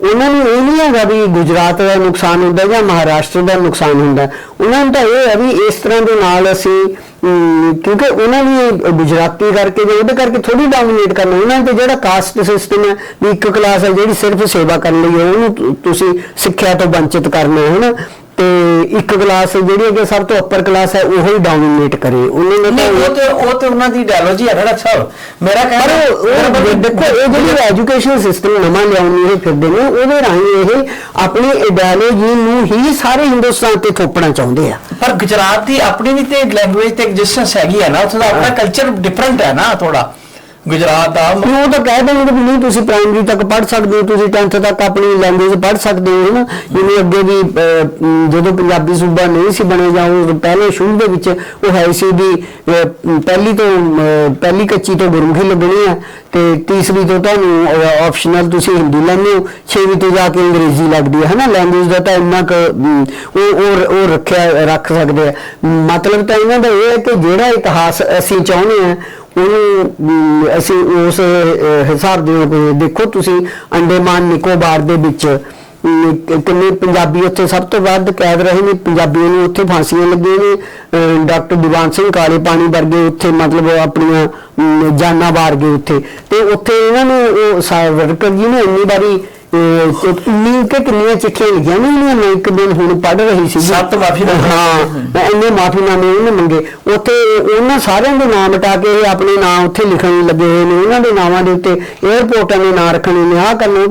ਉਹਨਾਂ ਨੂੰ ਇਹ ਨਹੀਂ ਹੈਗਾ ਵੀ ਗੁਜਰਾਤ ਦਾ ਨੁਕਸਾਨ ਹੁੰਦਾ ਜਾਂ ਮਹਾਰਾਸ਼ਟਰ ਦਾ ਨੁਕਸਾਨ ਹੁੰਦਾ। ਉਹਨਾਂ ਨੂੰ ਤਾਂ ਇਹ ਹੈ ਵੀ ਇਸ ਤਰ੍ਹਾਂ ਦੇ ਨਾਲ ਅਸੀਂ ਕਿਉਂਕਿ ਉਹਨਾਂ ਨੇ ਗੁਜਰਾਤੀ ਕਰਕੇ ਜਾਂ ਉਹਦੇ ਕਰਕੇ ਥੋੜੀ ਡੋਮੀਨੇਟ ਕਰਨਾ। ਉਹਨਾਂ ਤੇ ਜਿਹੜਾ ਕਾਸਟ ਸਿਸਟਮ ਹੈ, ਵੀ ਇੱਕ ਕਲਾਸ ਹੈ ਜਿਹੜੀ ਸਿਰਫ ਸੇਵਾ ਕਰਨ ਲਈ ਹੈ, ਉਹਨੂੰ ਤੁਸੀਂ ਸਿੱਖਿਆ ਤੋਂ ਵੰਚਿਤ ਕਰਨਾ ਹੈ ਨਾ ਤੇ ਇੱਕ ਕਲਾਸ ਜਿਹੜੀ ਹੈ ਕਿ ਸਭ ਤੋਂ ਅੱਪਰ ਕਲਾਸ ਹੈ ਉਹ ਹੀ ਡੋਮੀਨੇਟ ਕਰੇ। ਉਹਨਾਂ ਨੇ ਨਹੀਂ ਉਹ ਤੇ ਉਹ ਤੇ ਉਹਨਾਂ ਦੀ ਆਈਡੀਓਲੋਜੀ ਹੈ ਡਾਕਟਰ ਸਾਹਿਬ ਮੇਰਾ ਕਹਿਣਾ ਉਹ- ਉਹ ਦੇਖੋ ਇਹ ਜਿਹੜੀ ਐਜੂਕੇਸ਼ਨ ਸਿਸਟਮ ਨਵਾਂ ਲਿਆਉਣ ਇਹ ਫਿਰਦੇ ਨੇ ਉਹਦੇ ਰਾਹੀਂ ਇਹ ਆਪਣੀ ਆਈਡੀਓਲੋਜੀ ਨੂੰ ਹੀ ਸਾਰੇ ਹਿੰਦੁਸਤਾਨ ਤੇ ਥੋਪਣਾ ਚਾਹੁੰਦੇ ਆ। ਪਰ ਗੁਜਰਾਤ ਦੀ ਆਪਣੀ ਵੀ ਤੇ ਲੈਂਗੁਏਜ ਤੇ ਐਗਜ਼ਿਸਟੈਂਸ ਹੈਗੀ ਹੈ ਨਾ ਉੱਥੇ ਦਾ ਆਪਣਾ ਕਲਚਰ ਡਿਫਰੈਂਟ ਹੈ ਨਾ ਥੋੜਾ ਗੁਜਰਾਤ ਦਾ ਵੀ ਉਹ ਤਾਂ ਕਹਿ ਦੇਣਗੇ ਵੀ ਨਹੀਂ ਤੁਸੀਂ ਪ੍ਰਾਇਮਰੀ ਤੱਕ ਪੜ੍ਹ ਸਕਦੇ ਹੋ ਤੁਸੀਂ 10th ਤੱਕ ਆਪਣੀ ਲੈਂਗੁਏਜ ਪੜ੍ਹ ਸਕਦੇ ਹੋ ਨਾ ਜਿਵੇਂ ਅੱਗੇ ਵੀ ਅਹ, ਅਮ, ਜਦੋਂ ਪੰਜਾਬੀ ਸੂਬਾ ਨਹੀਂ ਸੀ ਬਣਿਆ ਜਾਂ ਉਹ ਪਹਿਲੇ ਸ਼ੁਰੂ ਦੇ ਵਿੱਚ ਉਹ ਹੈ ਸੀ ਵੀ ਅਹ, ਪਹਿਲੀ ਤੋਂ ਅਹ, ਪਹਿਲੀ ਕੱਚੀ ਤੋਂ ਗੁਰਮੁਖੀ ਲੱਗਣੀ ਹੈ ਤੇ ਤੀਸਰੀ ਤੋਂ ਤੁਹਾਨੂੰ ਆਪਸ਼ਨਲ ਤੁਸੀਂ ਹਿੰਦੀ ਲੈਂਦੇ ਹੋ ਛੇਵੀਂ ਤੋਂ ਜਾ ਕੇ ਅੰਗਰੇਜ਼ੀ ਲੱਗਦੀ ਹੈ ਹਨਾ? ਲੈਂਗੁਏਜ ਦਾ ਤਾਂ ਇੰਨਾ ਕੁ ਅਮ, ਉਹ ਉਹ ਉਹ ਰੱਖਿਆ ਰੱਖ ਸਕਦੇ ਆ। ਮਤਲਬ ਤਾਂ ਇਹਨਾਂ ਦਾ ਇਹ ਹੈ ਕਿ ਜਿਹੜਾ ਇਤਿਹਾਸ ਅਸੀਂ ਚਾਹੁੰਦੇ ਆ ਉਹਨੂੰ ਅਸੀਂ ਉਸ ਹਿਸਾਬ ਦੇ ਦੇਖੋ ਤੁਸੀਂ ਅੰਡੇਮਾਨ ਨਿਕੋਬਾਰ ਦੇ ਵਿੱਚ ਕਿੰਨੇ ਪੰਜਾਬੀ ਉੱਥੇ ਸਭ ਤੋਂ ਵੱਧ ਕੈਦ ਰਹੇ ਨੇ, ਪੰਜਾਬੀਆਂ ਨੂੰ ਉੱਥੇ ਫਾਂਸੀਆਂ ਲੱਗੀਆਂ ਨੇ ਡਾਕਟਰ ਦੀਵਾਨ ਸਿੰਘ ਕਾਲੇ ਪਾਣੀ ਵਰਗੇ ਉੱਥੇ ਮਤਲਬ ਆਪਣੀਆਂ ਜਾਨਾਂ ਵਾਰ ਗਏ ਉੱਥੇ। ਤੇ ਉੱਥੇ ਇਹਨਾਂ ਨੂੰ, ਉਹ ਸਾਵਰਕਰ ਜੀ ਨੇ ਇੰਨੀ ਵਾਰੀ ਇੰਨੀ ਕਿ ਕਿੰਨੀਆਂ ਚਿੱਠੀਆਂ ਲਿਖੀਆਂ ਨੇ ਉਹਨਾਂ ਇੱਕ ਦਿਨ ਹੁਣ ਪੜ੍ਹ ਰਹੀ ਸੀ। ਸੱਤ ਮਾਫ਼ੀਨਾਮੇ। ਹਾਂ ਇੰਨੇ ਮਾਫੀਨਾਮੇ ਉਹਨੇ ਮੰਗੇ। ਉੱਥੇ ਉਹਨਾਂ ਸਾਰਿਆਂ ਦੇ ਨਾਮ ਮਿਟਾ ਕੇ ਇਹ ਆਪਣੇ ਨਾਮ ਉੱਥੇ ਲਿਖਣ ਲੱਗੇ ਹੋਏ ਨੇ ਉਹਨਾਂ ਦੇ ਨਾਮਾਂ ਦੇ ਉੱਤੇ 에어ਪੋਰਟਾਂ ਦੇ ਨਾਂ ਰੱਖਣੇ ਨੇ ਆਹ ਕਰਨੇ।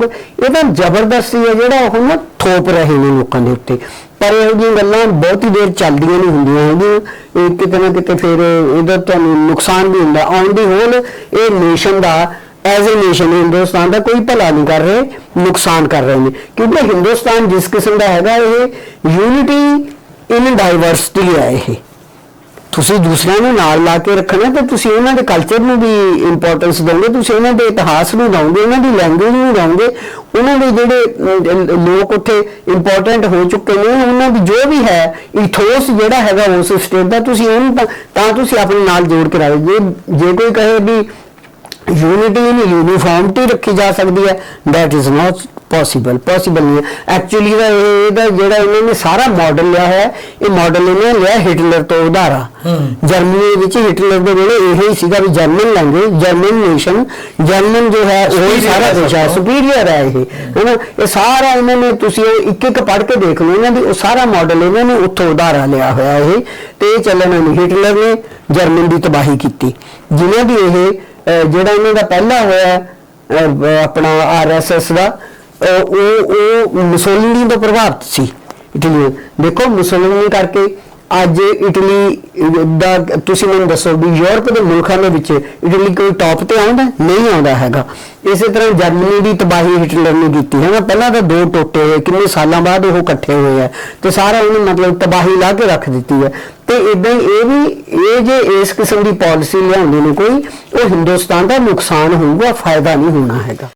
ਇਹ ਤਾਂ ਜ਼ਬਰਦਸਤੀ ਹੈ ਜਿਹੜਾ ਉਹ ਨਾ ਥੋਪ ਰਹੇ ਨੇ ਲੋਕਾਂ ਦੇ ਉੱਤੇ। ਪਰ ਇਹੋ ਜਿਹੀਆਂ ਗੱਲਾਂ ਬਹੁਤੀ ਦੇਰ ਚੱਲਦੀਆਂ ਨਹੀਂ ਹੁੰਦੀਆਂ ਹੈਗੀਆਂ। ਇਹ ਕਿਤੇ ਨਾ ਕਿਤੇ ਫਿਰ ਇਹਦਾ ਤੁਹਾਨੂੰ ਨੁਕਸਾਨ ਵੀ ਹੁੰਦਾ। ਆਨ ਦੀ ਹੋਲ ਇਹ ਨੇਸ਼ਨ ਦਾ ਐਜ਼ ਅ ਨੇਸ਼ਨ ਹਿੰਦੁਸਤਾਨ ਦਾ ਕੋਈ ਭਲਾ ਨਹੀਂ ਕਰ ਰਹੇ, ਨੁਕਸਾਨ ਕਰ ਰਹੇ ਨੇ। ਕਿਉਂਕਿ ਹਿੰਦੁਸਤਾਨ ਜਿਸ ਕਿਸਮ ਦਾ ਹੈਗਾ, ਇਹ ਯੂਨਿਟੀ ਇਨ ਡਾਈਵਰਸਿਟੀ ਹੈ ਇਹ। ਤੁਸੀਂ ਦੂਸਰਿਆਂ ਨੂੰ ਨਾਲ ਲਾ ਕੇ ਰੱਖਣਾ, ਤਾਂ ਤੁਸੀਂ ਉਹਨਾਂ ਦੇ ਕਲਚਰ ਨੂੰ ਵੀ ਇੰਪੋਰਟੈਂਸ ਦਿਓਗੇ, ਤੁਸੀਂ ਉਹਨਾਂ ਦੇ ਇਤਿਹਾਸ ਨੂੰ ਦਿਓਗੇ, ਉਹਨਾਂ ਦੀ ਲੈਂਗੁਏਜ ਨੂੰ ਦਿਓਗੇ, ਉਹਨਾਂ ਦੇ ਜਿਹੜੇ ਲੋਕ ਉੱਥੇ ਇੰਪੋਰਟੈਂਟ ਹੋ ਚੁੱਕੇ ਨੇ, ਉਹਨਾਂ ਦੀ ਜੋ ਵੀ ਹੈ ਇਥੋਸ ਜਿਹੜਾ ਹੈਗਾ ਉਸ ਸਟੇਟ ਦਾ, ਤੁਸੀਂ ਉਹਨੂੰ ਤਾਂ ਤਾਂ ਤੁਸੀਂ ਆਪਣੇ ਨਾਲ ਜੋੜ ਕੇ ਰੱਖੋ ਜੇ ਜੇ ਕੋਈ ਕਹੇ ਵੀ ਯੂਨਿਟੀ ਇਨ ਯੂਨੀਫਾਰਮਿਟੀ ਰੱਖੀ ਜਾ ਸਕਦੀ ਹੈ। That is not possible possible ਨਹੀਂ ਐਕਚੁਅਲੀ ਦਾ ਇਹ- ਇਹਦਾ ਜਿਹੜਾ ਇਹਨਾਂ ਨੇ ਸਾਰਾ ਮਾਡਲ ਲਿਆ ਹੈ ਇਹ ਮਾਡਲ ਇਹਨੇ ਲਿਆ ਹਿਟਲਰ ਤੋਂ ਉਧਾਰਾ। ਜਰਮਨੀ ਵਿੱਚ ਹਿਟਲਰ ਦੇ ਵੇਲੇ ਇਹ ਹੀ ਸੀਗਾ ਵੀ German language German nation German ਜੋ ਹੈ ਉਹ ਸਾਰਾ ਹੈ ਤੋਂ। ਸੁਪੀਰੀਅਰ ਹੈ ਇਹ। ਹੈਨਾ ਇਹ ਸਾਰਾ ਇਹਨਾਂ ਨੇ ਤੁਸੀਂ ਇੱਕ ਇੱਕ ਪੜ੍ਹ ਕੇ ਦੇਖ ਲਓ ਇਹਨਾਂ ਦੀ ਉਹ ਸਾਰਾ ਮਾਡਲ ਇਹਨਾਂ ਨੇ ਉੱਥੋਂ ਉਧਾਰਾ ਲਿਆ ਹੋਇਆ ਇਹ। ਤੇ ਇਹ ਚੱਲਣਾ ਨਹੀਂ ਹਿਟਲਰ ਨੇ ਜਰਮਨ ਦੀ ਤਬਾਹੀ ਕੀਤੀ। ਜਿਨ੍ਹਾਂ ਦੀ ਇਹ ਜਿਹੜਾ ਇਹਨਾਂ ਦਾ ਪਹਿਲਾ ਹੋਇਆ ਅਹ, ਆਪਣਾ ਆਰਐਸਐਸ ਦਾ ਉਹ ਉਹ ਮੁਸੋਲਿਨੀ ਤੋਂ ਪ੍ਰਭਾਵਿਤ ਸੀ ਇਟਲੀ। ਦੇਖੋ ਮੁਸੋਲਿਨੀ ਕਰਕੇ ਅੱਜ ਇਟਲੀ ਦਾ, ਤੁਸੀਂ ਮੈਨੂੰ ਦੱਸੋ ਵੀ ਯੂਰਪ ਦੇ ਮੁਲਕਾਂ ਦੇ ਵਿੱਚ ਇਟਲੀ ਕੋਈ ਟੌਪ ਤੇ ਆਉਂਦਾ, ਨਹੀਂ ਆਉਂਦਾ ਹੈਗਾ। ਇਸੇ ਤਰ੍ਹਾਂ ਜਰਮਨੀ ਦੀ ਤਬਾਹੀ ਹਿਟਲਰ ਨੇ ਕੀਤੀ ਹੈ। ਨਾ ਪਹਿਲਾਂ ਤਾਂ ਦੋ ਟੋਟੇ ਹੋਏ, ਕਿੰਨੇ ਸਾਲਾਂ ਬਾਅਦ ਉਹ ਇਕੱਠੇ ਹੋਏ ਆ ਤੇ ਸਾਰਾ ਉਹਨੇ ਮਤਲਬ ਤਬਾਹੀ ਲਾ ਕੇ ਰੱਖ ਦਿੱਤੀ ਹੈ। ਤੇ ਇਦਾਂ ਹੀ ਇਹ ਵੀ, ਇਹ ਜੇ ਇਸ ਕਿਸਮ ਦੀ ਪਾਲਿਸੀ ਲਿਆਉਂਦੇ ਨੇ ਕੋਈ, ਉਹ ਹਿੰਦੁਸਤਾਨ ਦਾ ਨੁਕਸਾਨ ਹੋਊਗਾ, ਫਾਇਦਾ ਨਹੀਂ ਹੋਣਾ ਹੈਗਾ।